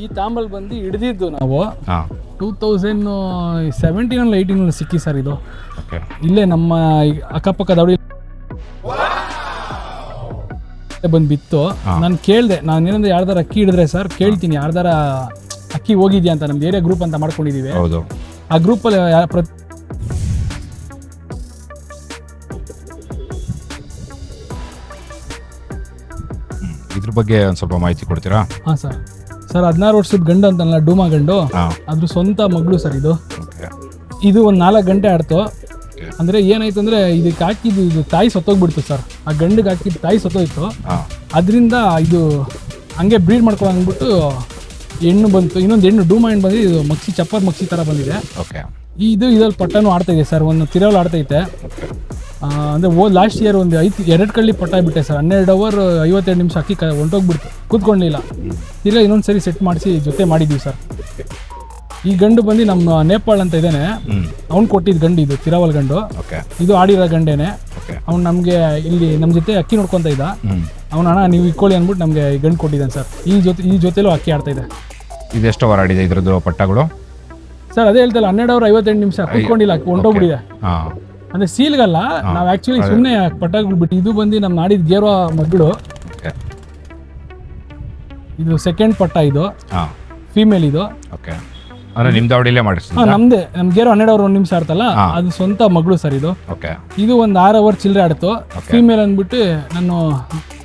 ಈ ತಾಂಬಲ್ ಬಂದು ಹಿಡಿದಿದ್ದು ನಾವು ಟೂ ತೌಸಂಡ್ ಸೆವೆಂಟೀನಲ್ಲಿ ಏಯ್ಟೀನಲ್ಲಿ ಸಿಕ್ಕಿ ಸರ್ ಇದು. ಇಲ್ಲೇ ನಮ್ಮ ಈ ಅಕ್ಕಪಕ್ಕ ದೌಡಿ ಬಂದು ಬಿತ್ತು. ನಾನು ಕೇಳಿದೆ ನಾನು ಏನಂದ್ರೆ ಯಾರ್ದಾರ ಅಕ್ಕಿ ಹಿಡಿದ್ರೆ ಸರ್ ಕೇಳ್ತೀನಿ ಯಾರ್ದಾರ ಅಕ್ಕಿ ಹೋಗಿದ್ಯಾ ಅಂತ ನಮ್ದು ಏರಿಯಾ ಗ್ರೂಪ್ ಅಂತ ಮಾಡ್ಕೊಂಡಿದೀವಿ. ಹೌದು. ಆ ಗ್ರೂಪಲ್ಲಿ ಪ್ರತಿ ಇದ್ರ ಬಗ್ಗೆ ಒಂದು ಸ್ವಲ್ಪ ಮಾಹಿತಿ ಕೊಡ್ತೀರಾ? ಹಾಂ ಸರ್. ಸರ್ ಹದಿನಾರು ವರ್ಷದ ಗಂಡು ಅಂತಲ್ಲ ಡೂಮಾ ಗಂಡು. ಅದ್ರ ಸ್ವಂತ ಮಗಳು ಸರ್ ಇದು. ಇದು ಒಂದು ನಾಲ್ಕು ಗಂಟೆ ಆಡ್ತು. ಅಂದ್ರೆ ಏನಾಯ್ತು ಅಂದ್ರೆ ಇದಕ್ಕೆ ಹಾಕಿದ್ದು ಇದು ತಾಯಿ ಸತ್ತೋಗ್ಬಿಡ್ತು ಸರ್. ಆ ಗಂಡಿಗೆ ಹಾಕಿದ್ದು ತಾಯಿ ಸತ್ತೋಯ್ತು. ಅದರಿಂದ ಇದು ಹಂಗೆ ಬ್ರೀಡ್ ಮಾಡ್ಕೊಂಡು ಅಂದ್ಬಿಟ್ಟು ಹೆಣ್ಣು ಬಂತು. ಇನ್ನೊಂದು ಹೆಣ್ಣು ಡೂಮಾ ಹೆಣ್ಣು ಬಂದಿದೆ. ಇದು ಮಕ್ಸಿ ಚಪ್ಪರ್ ಮಕ್ಸಿ ಥರ ಬಂದಿದೆ. ಓಕೆ. ಇದು ಇದ್ರಲ್ಲಿ ಪಟ್ಟನು ಆಡ್ತಾ ಇದೆ ಸರ್. ಒಂದು ತಿರವಲ್ ಆಡ್ತೈತೆ ಅಂದ್ರೆ ಓ ಲಾಸ್ಟ್ ಇಯರ್ ಒಂದು ಐದು ಎರಡು ಕಳ್ಳಿ ಪಟ್ಟ ಬಿಟ್ಟೆ ಸರ್. ಹನ್ನೆರಡು ಅವರ್ ಐವತ್ತೆರಡು ನಿಮಿಷ ಅಕ್ಕಿ ಕ ಹೊಂಟೋಗ್ಬಿಡ್ತು ಕೂತ್ಕೊಂಡಿಲ್ಲ ತಿರ್ಗಾ ಇನ್ನೊಂದು ಸರಿ ಸೆಟ್ ಮಾಡಿಸಿ ಜೊತೆ ಮಾಡಿದ್ದೀವಿ ಸರ್. ಈ ಗಂಡು ಬಂದು ನಮ್ಮ ನೇಪಾಳ್ ಅಂತ ಇದ್ದಾನೆ. ಅವ್ನು ಕೊಟ್ಟಿದ್ದ ಗಂಡು ಇದು ತಿರಾವಲ್ ಗಂಡು. ಇದು ಆಡಿರೋ ಗಂಡೇನೆ. ಅವ್ನು ನಮಗೆ ಇಲ್ಲಿ ನಮ್ಮ ಜೊತೆ ಅಕ್ಕಿ ನೋಡ್ಕೊತ ಇದ್ದ. ಅವ್ನು ಅಣ್ಣ ನೀವು ಇಕ್ಕೊಳ್ಳಿ ಅಂದ್ಬಿಟ್ಟು ನಮಗೆ ಈ ಗಂಡು ಕೊಟ್ಟಿದ್ದಾನೆ ಸರ್. ಈ ಜೊತೆ ಈ ಜೊತೆಲೂ ಅಕ್ಕಿ ಆಡ್ತಾ ಇದೆ. ಇದೆಷ್ಟು ಅವರ್ ಆಡಿದೆ ಇದ್ರದ್ದು ಪಟ್ಟಗಳು? ಸರ್ ಅದೇ ಹೇಳ್ತಲ್ಲ ಹನ್ನೆರಡು ಅವರ್ ಐವತ್ತೆಂಟು ನಿಮಿಷ. ಕೂತ್ಕೊಂಡಿಲ್ಲ ಅಕ್ಕಿ ಹೊಂಟೋಗ್ಬಿಟ್ಟಿದೆ ಹಾಂ. ಅಂದ್ರೆ ಸೀಲ್ಗಲ್ಲ ನಾವು ಆಕ್ಚುಲಿ ಸುಮ್ಮನೆ ಪಟ್ಟಾಗಳು ಬಿಟ್ಟು ಇದು ಬಂದು ನಮ್ಮ ನಾಡಿದ ಗೇರೋ ಮಗಳು ಇದು ಸೆಕೆಂಡ್ ಪಟ್ಟ ಇದು. ಹಾಂ. ಫೀಮೇಲ್ ಇದು. ಓಕೆ ಅಂದ್ರೆ ನಿಮ್ದು ಅವಡಿಲೇ ಮಾಡಿಸ್ತೀನಿ ನಮ್ದೇ. ನಮ್ ಗೇರೋ ಹನ್ನೆರಡು ಅವರ್ ಒಂದ್ ನಿಮಿಷ ಆಡ್ತಲ್ಲ ಅದು ಸ್ವಂತ ಮಗಳು ಸರ್ ಇದು. ಓಕೆ ಇದು ಒಂದು ಆರು ಅವರ್ ಚಿಲ್ಲರೆ ಆಡ್ತು. ಫೀಮೇಲ್ ಅಂದ್ಬಿಟ್ಟು ನಾನು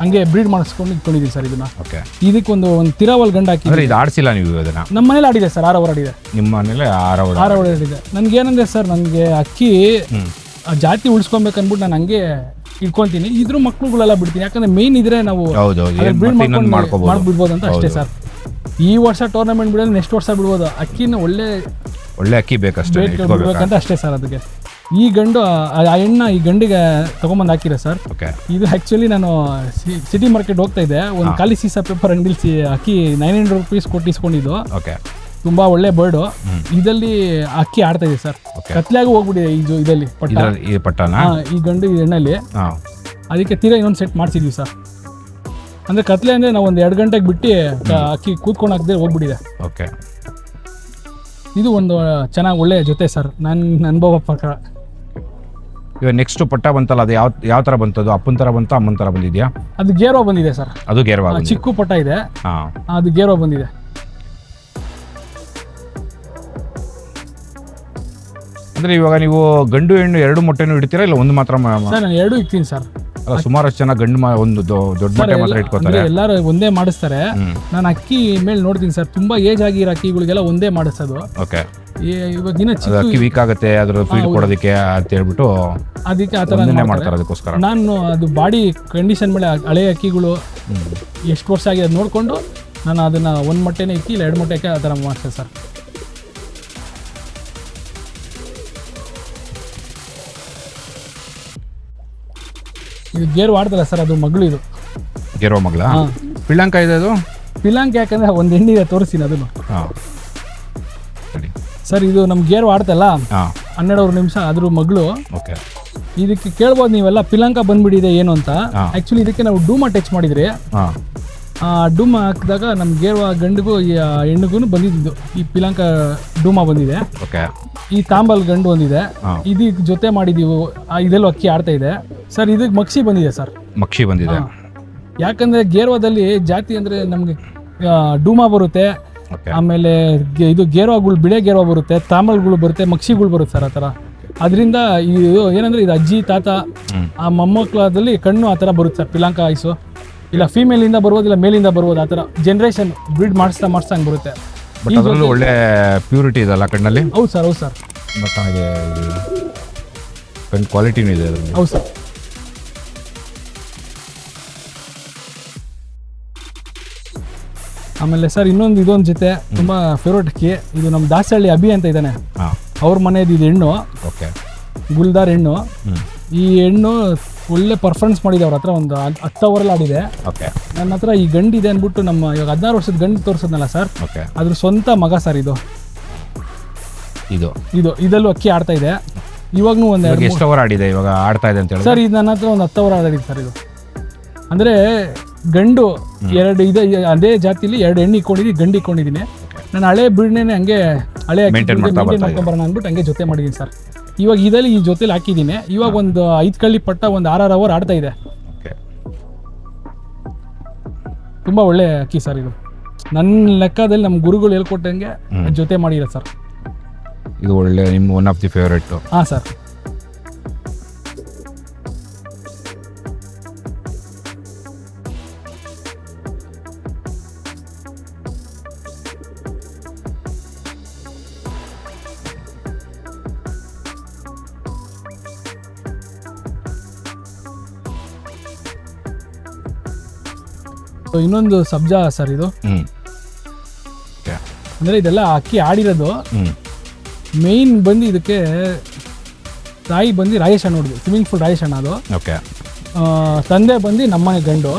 ಹಂಗೆ ಬ್ರೀಡ್ ಮಾಡಿಸ್ಕೊಂಡು ಇಟ್ಕೊಂಡಿದ್ದೀನಿ ಸರ್ ಇದನ್ನ. ಓಕೆ ಇದಕ್ಕೊಂದು ಒಂದು ತಿರಾವಲ್ ಗಂಡ ಹಾಕಿ ಇದು ಆಡಿಸಿಲ್ಲ ನೀವು ಅದನ್ನು ನಮ್ಮ ಮನೇಲಿ ಆಡಿದೆ ಸರ್ ಆರು ಅವರ್ ಆಡಿದೆ. ನಿಮ್ಮ ಮನೇಲಿ ಆರು ಅವರ್ ಆರು ಅವರ್ ಆಡಿದೆ. ನನ್ಗೆ ಏನಂದ್ರೆ ಸರ್ ನನಗೆ ಅಕ್ಕಿ ಆ ಜಾತಿ ಉಳಿಸ್ಕೊಬೇಕು ಅಂದ್ಬಿಟ್ಟು ನಾನು ಹಂಗೆ ಇಟ್ಕೊಂತೀನಿ ಇದ್ರ ಮಕ್ಳುಗಳೆಲ್ಲ ಬಿಡ್ತೀನಿ. ಯಾಕಂದ್ರೆ ಮೇನ್ ಇದ್ರೆ ನಾವು ಹೌದು ಏನು ಮತ್ತೆ ಇನ್ನೊಂದು ಮಾಡ್ಕೊಂಡು ಮಾಡ್ಕೋಬೋದು. ಮಾಡ್ಬಿಡ್ಬೋದು ಅಂತ ಅಷ್ಟೇ ಸರ್. ಈ ವರ್ಷ ಟೂರ್ನಮೆಂಟ್ ಬಿಡೋದು ನೆಕ್ಸ್ಟ್ ವರ್ಷ ಬಿಡ್ಬೋದು. ಅಕ್ಕಿನ ಒಳ್ಳೆ ಒಳ್ಳೆ ಅಕ್ಕಿ ಬೇಕಷ್ಟೇ ವೇಟ್ ಇಟ್ಕೋಬೇಕಾ? ಬಿಡ್ಬೇಕಂತ ಅಷ್ಟೇ ಸರ್ ಅದಕ್ಕೆ. ಈ ಗಂಡು ಆ ಆ ಹೆಣ್ಣ ಈ ಗಂಡಿಗೆ ತಗೊಂಬಂದು ಹಾಕಿರೋ ಸರ್. ಓಕೆ. ಇದು ಆ್ಯಕ್ಚುಲಿ ನಾನು ಸಿಟಿ ಮಾರ್ಕೆಟ್ ಹೋಗ್ತಾ ಇದ್ದೆ. ಒಂದು ಖಾಲಿ ಸೀಸಾ ಪೇಪರ್ ಅಂಗಡಿಲಿ ಅಕ್ಕಿ ನೈನ್ ಹಂಡ್ರೆಡ್ ರುಪೀಸ್ ಕೊಟ್ಟು ಇಸ್ಕೊಂಡಿದ್ದು ಓಕೆ. ತುಂಬಾ ಒಳ್ಳೆ ಬರ್ಡು ಇದರಲ್ಲಿ ಅಕ್ಕಿ ಆಡ್ತಾ ಇದೆ ಸರ್. ಕತ್ಲಾಗಿ ಹೋಗ್ಬಿಟ್ಟಿದೆ ಇದು ಇದರಲ್ಲಿ ಪಟ್ಟ. ಇದ್ರ ಈ ಪಟ್ಟನ? ಹಾ, ಈ ಗಂಡು ಈ ಹೆಣ್ಣಲ್ಲಿ. ಹಾಂ. ಅದಕ್ಕೆ ತೀರಾ ಇನ್ನೊಂದು ಸೆಟ್ ಮಾಡಿಸಿದ್ವಿ ಸರ್. ಅಂದ್ರೆ ಕತ್ಲೆ ಅಂದ್ರೆ ನಾವು ಒಂದು ಎರಡು ಗಂಟೆಗೆ ಬಿಟ್ಟು ಕ- ಅಕ್ಕಿ ಕೂತ್ಕೊಂಡು ಹಾಕದೆ ಹೋಗ್ಬಿಟ್ಟಿದೆ. ಓಕೆ ಇದು ಒಂದು ಚೆನ್ನಾಗಿ ಒಳ್ಳೆ ಜೊತೆ ಸರ್. ನನ್ನ ಅನುಭವ ಪ್ರಕಾರ. ಇವಾಗ ನೆಕ್ಸ್ಟ್ ಪಟ್ಟ ಬಂತಲ್ಲ ಅದು ಯಾವ ಯಾವ ಥರ ಬಂತದ್ದು ಅಪ್ಪನ ಥರ ಬಂತ ಅಮ್ಮನ ಥರ ಬಂದಿದ್ಯಾ? ಅದು ಗೇರ್ವಾ ಬಂದಿದೆ ಸರ್. ಅದು ಗೇರ್ವಾ ಚಿಕ್ಕು ಪಟ್ಟ ಇದೆ. ಹಾಂ ಅದು ಗೇರ್ವಾ ಬಂದಿದೆ. ಅಂದರೆ ಇವಾಗ ನೀವು ಗಂಡು ಹೆಣ್ಣು ಎರಡು ಮೊಟ್ಟೆನೂ ಇಡ್ತೀರಾ ಇಲ್ಲ ಒಂದು ಮಾತ್ರ ಎರಡು ಇಡ್ತೀನಿ ಸರ್ ನಾನು ಎರಡೂ ಇಕ್ತೀನಿ ಸರ್. ಅಲ್ಲ ಸುಮಾರಷ್ಟು ಜನ ಗಂಡು ಮ- ಒಂದು ದೊ- ದೊಡ್ಡ ಮೊಟ್ಟೆ ಮಾತ್ರ ಅಂದ್ರೆ ಇಟ್ಕೋತಾರೆ ಎಲ್ಲರೂ ಒಂದೇ ಮಾಡಿಸ್ತಾರೆ. ಹ್ಮ್. ನಾನು ಅಕ್ಕಿ ಮೇಲೆ ನೋಡ್ತೀನಿ ಸರ್. ತುಂಬಾ ಏಜ್ ಆಗಿರೋ ಅಕ್ಕಿಗಳಿಗೆಲ್ಲ ಒಂದೇ ಮಾಡಿಸೋದು. ಓಕೆ. ಈ- ಇವಾಗ ದಿನ ಅದು ಚಿಕ್ಕ ಅಕ್ಕಿ ವೀಕ್ ಆಗುತ್ತೆ ಅದ್ರ ಫೀಡ್ ಕೊಡೋದಕ್ಕೆ ಅಂತ ಹೇಳ್ಬಿಟ್ಟು ಅದಕ್ಕೆ ಆ ಥರ ಒಂದನ್ನೇ ಮಾಡ್ತಾರೆ. ಅದಕ್ಕೋಸ್ಕರ. ನಾನು ಅದು ಬಾಡಿ ಕಂಡೀಷನ್ ಮೇಲೆ ಹಳೆ ಅಕ್ಕಿಗಳು ಎಷ್ಟು ವರ್ಷ ಆಗಿದೆ ಅದು ನೋಡಿಕೊಂಡು ನಾನು ಅದನ್ನ ಒಂದು ಮೊಟ್ಟೆನೇ ಇಕ್ಕಿ ಇಲ್ಲ ಎರಡು ಮೊಟ್ಟೆಗೆ ಆ ಥರ ಮಾಡ್ತೇನೆ ಸರ್. ಇದು ಗೇರು ಆಡ್ದಲ್ಲ ಸರ್ ಅದು ಮಗಳು ಇದು. ಗೆರೋ ಮಗಳ? ಹಾಂ. ಪಿಳ್ಳಂಕ ಇದೆ ಅದು? ಪಿಲಾಂಕ ಯಾಕಂದ್ರೆ ಒಂದು ಹೆಣ್ಣಿದೆ ತೋರಿಸ್ತೀನಿ ಅದನ್ನು. ಹಾಂ. ಸರಿ. ಸರ್ ಇದು ನಮ್ಮ ಗೇರು ಆಡ್ತಲ್ಲ ಹಾಂ. ಹನ್ನೆರಡು ನಿಮಿಷ ಅದ್ರ ಮಗಳು. ಓಕೆ. ಇದಕ್ಕೆ ಕೇಳ್ಬೋದು ನೀವೆಲ್ಲ ಪಿಲಾಂಕ ಬಂದ್ಬಿಟ್ಟಿದೆ ಏನು ಅಂತ. ಆಕ್ಚುಲಿ ಇದಕ್ಕೆ ನಾವು ಡೂಮಾ ಟಚ್ ಮಾಡಿದ್ರೆ ಹಾಂ. ಆ ಡೂಮ ಹಾಕಿದಾಗ ನಮ್ಮ ಗೇರ್ವ ಗಂಡಿಗೂ ಈ ಹೆಣ್ಣುಗೂ ಬಂದಿದ್ದು. ಈ ಪಿಲಾಂಕ ಡೂಮ ಬಂದಿದೆ. ಓಕೆ. ಈ ತಾಂಬಲ್ ಗಂಡು ಒಂದಿದೆ ಹಾ. ಜೊತೆ ಮಾಡಿದೀವಿ. ಆ, ಇದೆಲ್ಲೂ ಅಕ್ಕಿ ಆಡ್ತಾ ಇದೆ. ಸರ್ ಇದಕ್ಕೆ ಮಕ್ಷಿ ಬಂದಿದೆ ಸರ್. ಮಕ್ಷಿ ಬಂದಿದೆ. ಯಾಕಂದ್ರೆ ಗೇರ್ವಾದಲ್ಲಿ ಜಾತಿ ಅಂದ್ರೆ ನಮಗೆ ಡೂಮ ಬರುತ್ತೆ. ಆಮೇಲೆ ಗೆ- ಇದು ಗೇರ್ವಾಗಳು ಬಿಳೆ ಗೇರ್ವ ಬರುತ್ತೆ ತಾಂಬಲ್ಗಳು ಬರುತ್ತೆ ಮಕ್ಷಿಗಳು ಬರುತ್ತೆ ಸರ್ ಆ ಥರ. ಅದರಿಂದ ಇದು ಏನಂದ್ರೆ ಇದು ಅಜ್ಜಿ ತಾತ. ಆ ಮೊಮ್ಮಕ್ಕಳದಲ್ಲಿ ಕಣ್ಣು ಆ ಥರ ಬರುತ್ತೆ ಸರ್ ಪಿಲಾಂಕ ಆಯ್ಸು ಇಲ್ಲ ಫೀಮೇಲಿಂದ ಬರ್ಬೋದು ಇಲ್ಲ ಮೇಲಿಂದ ಬರ್ಬೋದು ಆ ಥರ ಜನ್ರೇಷನ್ ಬ್ರೀಡ್ ಮಾಡಿಸ್ತಾ ಮಾಡಿಸ್ತಾ ಹಂಗೆ ಬರುತ್ತೆ. ಬಟ್ ಅದರಲ್ಲೂ ಒಳ್ಳೆ ಪ್ಯೂರಿಟಿ ಇದೆಲ್ಲ ಕಣ್ಣಲ್ಲಿ? ಹೌದು ಸರ್ ಹೌದು ಸರ್. ಬಟ್. ಕಣ್ಣು ಕ್ವಾಲಿಟಿನೂ ಇದೆ ಅದರಲ್ಲಿ. ಹೌದು ಸರ್. ಆಮೇಲೆ ಸರ್ ಇನ್ನೊಂದು ಇದೊಂದು ಜೊತೆ ತುಂಬ ಫೇವ್ರೇಟ್ ಅಕ್ಕಿ ಇದು ನಮ್ಮ ದಾಸಹಳ್ಳಿ ಅಭಿ ಅಂತ ಇದ್ದಾನೆ. ಹಾಂ. ಅವ್ರ ಮನೆಯದು ಇದು ಹೆಣ್ಣು. ಓಕೆ ಗುಲ್ದಾರ್ ಹೆಣ್ಣು. ಈ ಹೆಣ್ಣು ಒಳ್ಳೆ ಪರ್ಫಾರ್ಮೆನ್ಸ್ ಮಾಡಿದೆ ಅವ್ರ ಹತ್ರ ಒಂದು ಹತ್- ಹತ್ತು ಅವರಲ್ಲಿ ಆಡಿದೆ. ಓಕೆ ನನ್ನ ಹತ್ರ ಈ ಗಂಡಿದೆ ಅಂದ್ಬಿಟ್ಟು ನಮ್ಮ ಇವಾಗ ಹದಿನಾರು ವರ್ಷದ ಗಂಡು ತೋರಿಸೋದ್ನಲ್ಲ ಸರ್ ಓಕೆ ಅದ್ರ ಸ್ವಂತ ಮಗ ಸರ್ ಇದು. ಇದು. ಇದು ಇದಲ್ಲೂ ಅಕ್ಕಿ ಆಡ್ತಾ ಇದೆ. ಇವಾಗ್ನು ಒಂದು ಇವಾಗ ಎಷ್ಟು ಆಡಿದೆ ಇವಾಗ ಆಡ್ತಾ ಇದೆ ಅಂತ ಹೇಳಿ ಸರ್ ಇದು ನನ್ನ ಹತ್ರ ಒಂದು ಹತ್ತು ಅವರ್ ಆಡಿದೆ ಸರ್ ಇದು. ಅಂದ್ರೆ ಗಂಡು ಎರಡು ಇದೆ ಅದೇ ಜಾತಿಲಿ ಎರಡು ಹೆಣ್ಣು ಇಕ್ಕೊಂಡಿದ್ದೀನಿ ಗಂಡು ಇಕ್ಕೊಂಡಿದ್ದೀನಿ ನಾನು ಹಳೆ ಬಿಡ್ನೇನೆ ಹಂಗೆ ಹಳೆ ಮಾಡ್ತಾ ಮಾಡ್ಕೊಂಬರೋಣ ಅಂದ್ಬಿಟ್ಟು ಹಂಗೆ ಜೊತೆ ಮಾಡಿದ್ದೀನಿ ಸರ್ ಇವಾಗ ಇದರಲ್ಲಿ ಈ ಜೊತೆಲಿ ಹಾಕಿದ್ದೀನಿ. ಇವಾಗ ಒಂದು ಐದು ಕಳ್ಳಿ ಪಟ್ಟ ಒಂದು ಆರ್ ಆರ್ ಅವರ್ ಆಡ್ತಾ ಇದೆ. ತುಂಬ ಒಳ್ಳೆ ಅಕ್ಕಿ ಸರ್ ಇದು. ನನ್ನ ಲೆಕ್ಕದಲ್ಲಿ ನಮ್ಮ ಗುರುಗಳು ಹೇಳ್ಕೊಟ್ಟಂಗೆ ಜೊತೆ ಮಾಡಿರೋ ಸರ್. ಇದು ಒಳ್ಳೆ ನಿಮ್ಮ ಒನ್ ಆಫ್ ದಿ ಫೇವ್ರೇಟು ಹಾಂ ಸರ್. ಇನ್ನೊಂದು ಸಬ್ಜಾ ಸರ್ ಇದು. ಹ್ಮ್. ಓಕೆ ಅಂದರೆ ಇದೆಲ್ಲ ಅಕ್ಕಿ ಆಡಿರೋದು. ಮೇನ್ ಮೇಯ್ನ್ ಬಂದು ಇದಕ್ಕೆ ತಾಯಿ ಬಂದು ರಾಯೇಶ್ ಅಣ್ಣ ನೋಡಿದ್ವಿ. ಸ್ವಿಮ್ಮಿಂಗ್ ಫುಲ್ ರಾಯೇಶ್ ಅಣ್ಣ ಅದು. ಓಕೆ ಆ, ತಂದೆ ಬಂದು ನಮ್ಮನೆ ಗಂಡು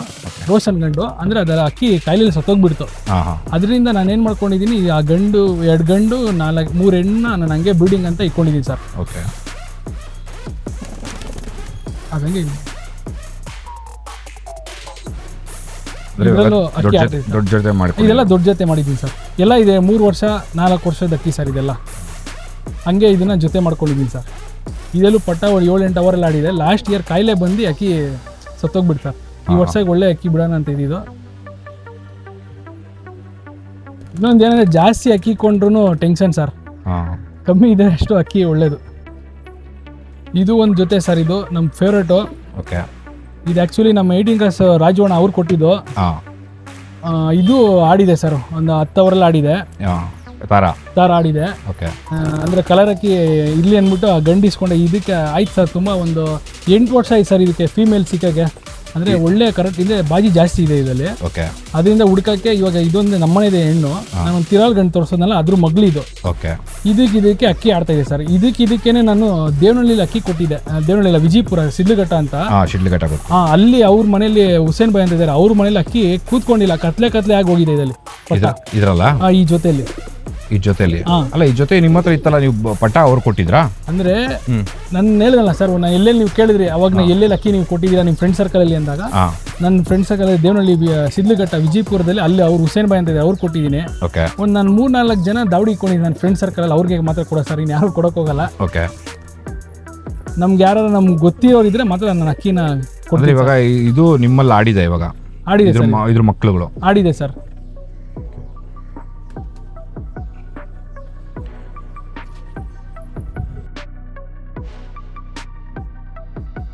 ರೋಷನ್ ಗಂಡು. ಅಂದರೆ ಅದರ ಅಕ್ಕಿ ಕಾಯಿಲೆಲಿ ಸತ್ತೋಗ್ಬಿಡ್ತು. ಹಾಂ ಹಾಂ. ಅದರಿಂದ ನಾನು ಏನು ಮಾಡ್ಕೊಂಡಿದ್ದೀನಿ ಆ ಗಂಡು ಎರಡು ಗಂಡು ನಾಲ್ಕು ಮೂರು ಹೆಣ್ಣು ನಾನು ಹಂಗೆ ಬ್ರೀಡಿಂಗ್ ಅಂತ ಇಟ್ಕೊಂಡಿದ್ದೀನಿ ಸರ್. ಓಕೆ ಅದಂಗೆ. ಇದ್ರಲ್ಲೂ ಅಕ್ಕಿ ದೊಡ್ಡ ಹಾಕ್ತೀವಿ ಜೊತೆ ದೊಡ್ಡ ಜೊತೆ ಮಾಡ್ಕೊಂಡು ಇದೆಲ್ಲ ದೊಡ್ಡ ಜೊತೆ ಮಾಡಿದ್ದೀನಿ ಸರ್. ಎಲ್ಲ ಇದೆ ಮೂರು ವರ್ಷ ನಾಲ್ಕು ವರ್ಷದ ಅಕ್ಕಿ ಸರ್ ಇದೆಲ್ಲ. ಹಂಗೆ ಇದನ್ನ ಜೊತೆ ಮಾಡ್ಕೊಂಡಿದ್ದೀನಿ ಸರ್. ಇದೆಲ್ಲೂ ಪಟ್ಟ ಏಳು ಎಂಟು ಅವರಲ್ಲಿ ಆಡಿದೆ. ಲಾಸ್ಟ್ ಇಯರ್ ಕಾಯಿಲೆ ಬಂದು ಅಕ್ಕಿ ಸತ್ತೋಗ್ಬಿಡ್ತು ಸರ್. ಈ ವರ್ಷಕ್ಕೆ ಒಳ್ಳೆ ಅಕ್ಕಿ ಬಿಡೋಣ ಅಂತ ಇದ್ದಿದ್ದು ಇನ್ನೊಂದು ಏನಂದ್ರೆ ಜಾಸ್ತಿ ಅಕ್ಕಿ ಕೊಂಡ್ರು ಟೆನ್ಷನ್ ಸರ್. ಕಮ್ಮಿ ಇದೆ ಅಷ್ಟು ಅಕ್ಕಿ ಒಳ್ಳೇದು. ಇದು ಒಂದು ಜೊತೆ ಸರ್ ಇದು ನಮ್ಮ ಫೇವ್ರೇಟು ಓಕೆ ಇದು ಆ್ಯಕ್ಚುಲಿ ನಮ್ಮ ಏಯ್ಟೀನ್ ಕ್ಲಾಸ್ ರಾಜವಣ್ಣ ಅವ್ರು ಕೊಟ್ಟಿದ್ದು. ಹಾಂ. ಆ, ಇದು ಆಡಿದೆ ಸರ್ ಒಂದು ಹತ್ತು ಅವರಲ್ಲಿ ಆಡಿದೆ. ತಾರಾ? ತಾರ ಆಡಿದೆ. ಓಕೆ ಆ, ಅಂದ್ರೆ ಕಲರ್ ಹಾಕಿ ಇಲ್ಲಿ ಅಂದ್ಬಿಟ್ಟು ಗಂಡಿಸ್ಕೊಂಡೆ. ಗಂಡು ಇದಕ್ಕೆ ಆಯ್ತು ಸರ್ ತುಂಬ ಒಂದು ಎಂಟು ವರ್ಷ ಆಯ್ತು ಸರ್ ಇದಕ್ಕೆ ಫೀಮೇಲ್ ಸಿಕ್ಕಕ್ಕೆ ಅಂದರೆ ಒಳ್ಳೆ ಕರೆಕ್ಟ್ ಇದೆ ಬಾಜಿ ಜಾಸ್ತಿ ಇದೆ ಇದರಲ್ಲಿ. ಓಕೆ ಅದರಿಂದ ಹುಡ್ಕಕ್ಕೆ ಇವಾಗ ಇದೊಂದು ನಮ್ಮನೆದೆ ಹೆಣ್ಣು. ನಾನು ತಿರಾಲ್ ಗಂಡು ತೋರಿಸೋದಲ್ಲ ಅದ್ರ ಇದು ಓಕೆ ಇದಕ್ಕೆ ಇದಕ್ಕೆ ಅಕ್ಕಿ ಆಡ್ತಾ ಇದೆ ಸರ್. ಇದಕ್ಕೆ ಇದಕ್ಕೇನೆ ನಾನು ದೇವನಹಳ್ಳಿಲಿ ಅಕ್ಕಿ ಕೊಟ್ಟಿದ್ದೆ. ದೇವನಹಳ್ಳಿಲ್ಲ ದೇವನಹಳ್ಳಿ ವಿಜಯಪುರ ಸಿಡ್ಲಘಟ್ಟ ಅಂತ. ಹಾಂ ಶಿಡ್ಲಘಟ್ಟ ಗೊತ್ತು. ಅಲ್ಲಿ ಅವ್ರ ಮನೇಲಿ ಹುಸೇನ್ ಬಾಯ್ ಅಂತ ಇದ್ದಾರೆ ಅವ್ರ ಮನೇಲಿ ಅಕ್ಕಿ ಕೂತ್ಕೊಂಡಿಲ್ಲ ಕತ್ಲೆ ಕತ್ಲೆ ಆಗಿ ಹೋಗಿದೆ ಇದರಲ್ಲಿ. ಇದರಲ್ಲ? ಈ ಜೊತೆಯಲ್ಲಿ. ಈ ಜೊತೆಲಿ ಹಾ. ಅಲ್ಲ ಈ ಜೊತೆ ನಿಮ್ಮ ಹತ್ರ ಇತ್ತಲ್ಲ ನೀವು ಬ- ಪಟ್ಟ ಅವ್ರು ಕೊಟ್ಟಿದ್ರಾ? ಅಂದ್ರೆ ನನ್ನ ಹೇಳಿದಲ್ಲ ಸರ್ ನಾ ಎಲ್ಲೆಲ್ಲಿ ನೀವು ಕೇಳಿದ್ರಿ ಅವಾಗ ನಾ ಎಲ್ಲೆಲ್ಲಿ ಅಕ್ಕಿ ನೀವು ಕೊಟ್ಟಿದ್ದೀರಾ ನಿಮ್ಮ ಫ್ರೆಂಡ್ ಸರ್ಕಲ್ ಅಲ್ಲಿ ಅಂದಾಗ ಹಾಂ. ನನ್ನ ಫ್ರೆಂಡ್ ಸರ್ಕಲ್ ದೇವನಹಳ್ಳಿ ಸಿದ್ಲಘಟ್ಟ ವಿಜಯಪುರದಲ್ಲಿ ಅಲ್ಲಿ ಅವ್ರು ಹುಸೇನ್ ಬಾಯ್ ಅಂತ ಇದೆ ಅವ್ರು ಕೊಟ್ಟಿದ್ದೀನಿ. ಓಕೆ. ಒಂದು ನಾನು ಮೂರು ನಾಲ್ಕು ಜನ ದಾವಡಿ ಇಟ್ಕೊಂಡಿದ್ದೀನಿ ನನ್ನ ಫ್ರೆಂಡ್ ಸರ್ಕಲ್ ಅಲ್ಲಿ ಅವ್ರಿಗೆ ಮಾತ್ರ ಕೊಡೋ ಸರ್ ಇನ್ನು ಯಾರು ಕೊಡಕ್ ಹೋಗಲ್ಲ. ಓಕೆ. ನಮ್ಗೆ ಯಾರು ನಮ್ಗೆ ಗೊತ್ತಿರೋರು ಇದ್ರೆ ಮಾತ್ರ ನನ್ನ ಅಕ್ಕಿನ ಅಂದ್ರೆ ಕೊಡ್ತೀನಿ ಇವಾಗ ಇದು ನಿಮ್ಮಲ್ಲಿ ಆಡಿದೆ ಇವಾಗ? ಆಡಿದೆ ಇದ್ರ ಮ- ಇದ್ರ ಮಕ್ಳುಗಳು? ಆಡಿದೆ ಸರ್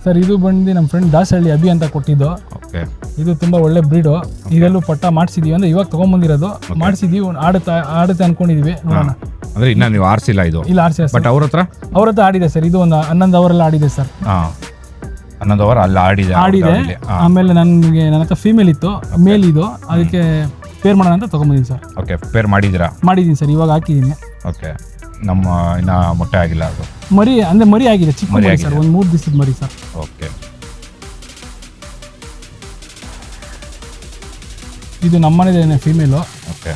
ಸರ್ ಇದು ಬಂದು ನಮ್ಮ ಫ್ರೆಂಡ್ ದಾಸಹಳ್ಳಿ ಅಭಿ ಅಂತ ಕೊಟ್ಟಿದ್ದು. ಓಕೆ ಇದು ತುಂಬಾ ಒಳ್ಳೆ ಬ್ರೀಡು ಇದೆಲ್ಲೂ ಪಟ್ಟ ಮಾಡಿಸಿದೀವಿ. ಅಂದ್ರೆ ಇವಾಗ ತಗೊಂಬಂದಿರೋದು. ಮಾಡಿಸಿದೀವಿ ಆಡುತ್ತಾ ಆಡುತ್ತೆ ಅನ್ಕೊಂಡಿದೀವಿ. ನೋಡೋಣ. ಅಂದ್ರೆ ಇನ್ನ ನೀವು ಆರಿಸಿಲ್ಲ ಇದು? ಇಲ್ಲ ಆರ್ಸಿ ಬಟ್ ಅವ್ರ ಹತ್ರ? ಅವ್ರ ಹತ್ರ ಆಡಿದೆ ಸರ್. ಇದು ಒಂದು ಹನ್ನೊಂದು ಅವರೆಲ್ಲ ಆಡಿದೆ ಸರ್. ಹಾಂ. ಹನ್ನೊಂದು ಅವರ್ ಅಲ್ಲಿ ಆಡಿದೆ ಆಡಿದೆ. ಆಮೇಲೆ ನನಗೆ ನನ್ನ ಹತ್ರ ಫೀಮೇಲ್ ಇತ್ತು. ಮೇಲ್ ಇದು. ಅದಕ್ಕೆ ಪೇರ್ ಮಾಡೋಣ ಅಂತ ತಗೊಂಬಂದಿದ್ದೀನಿ ಸರ್. ಓಕೆ ಪೇರ್ ಮಾಡಿದ್ದೀರಾ? ಮಾಡಿದ್ದೀನಿ ಸರ್. ಇವಾಗ ಹಾಕಿದ್ದೀನಿ ಓಕೆ ನಮ್ಮ ಇನ್ನ ಮೊಟ್ಟೆ ಆಗಿಲ್ಲ ಅದು. ಮರಿ ಅಂದ್ರೆ ಮರಿ ಆಗಿದೆ ಚಿಕ್ಕ ಮರಿ ಮರಿ ಸರ್ ಒಂದು ಮೂರು ದಿವಸದ ಮರಿ ಸರ್. ಓಕೆ. ಇದು ನಮ್ಮನೇದೇನೆ ಫೀಮೇಲು ಓಕೆ.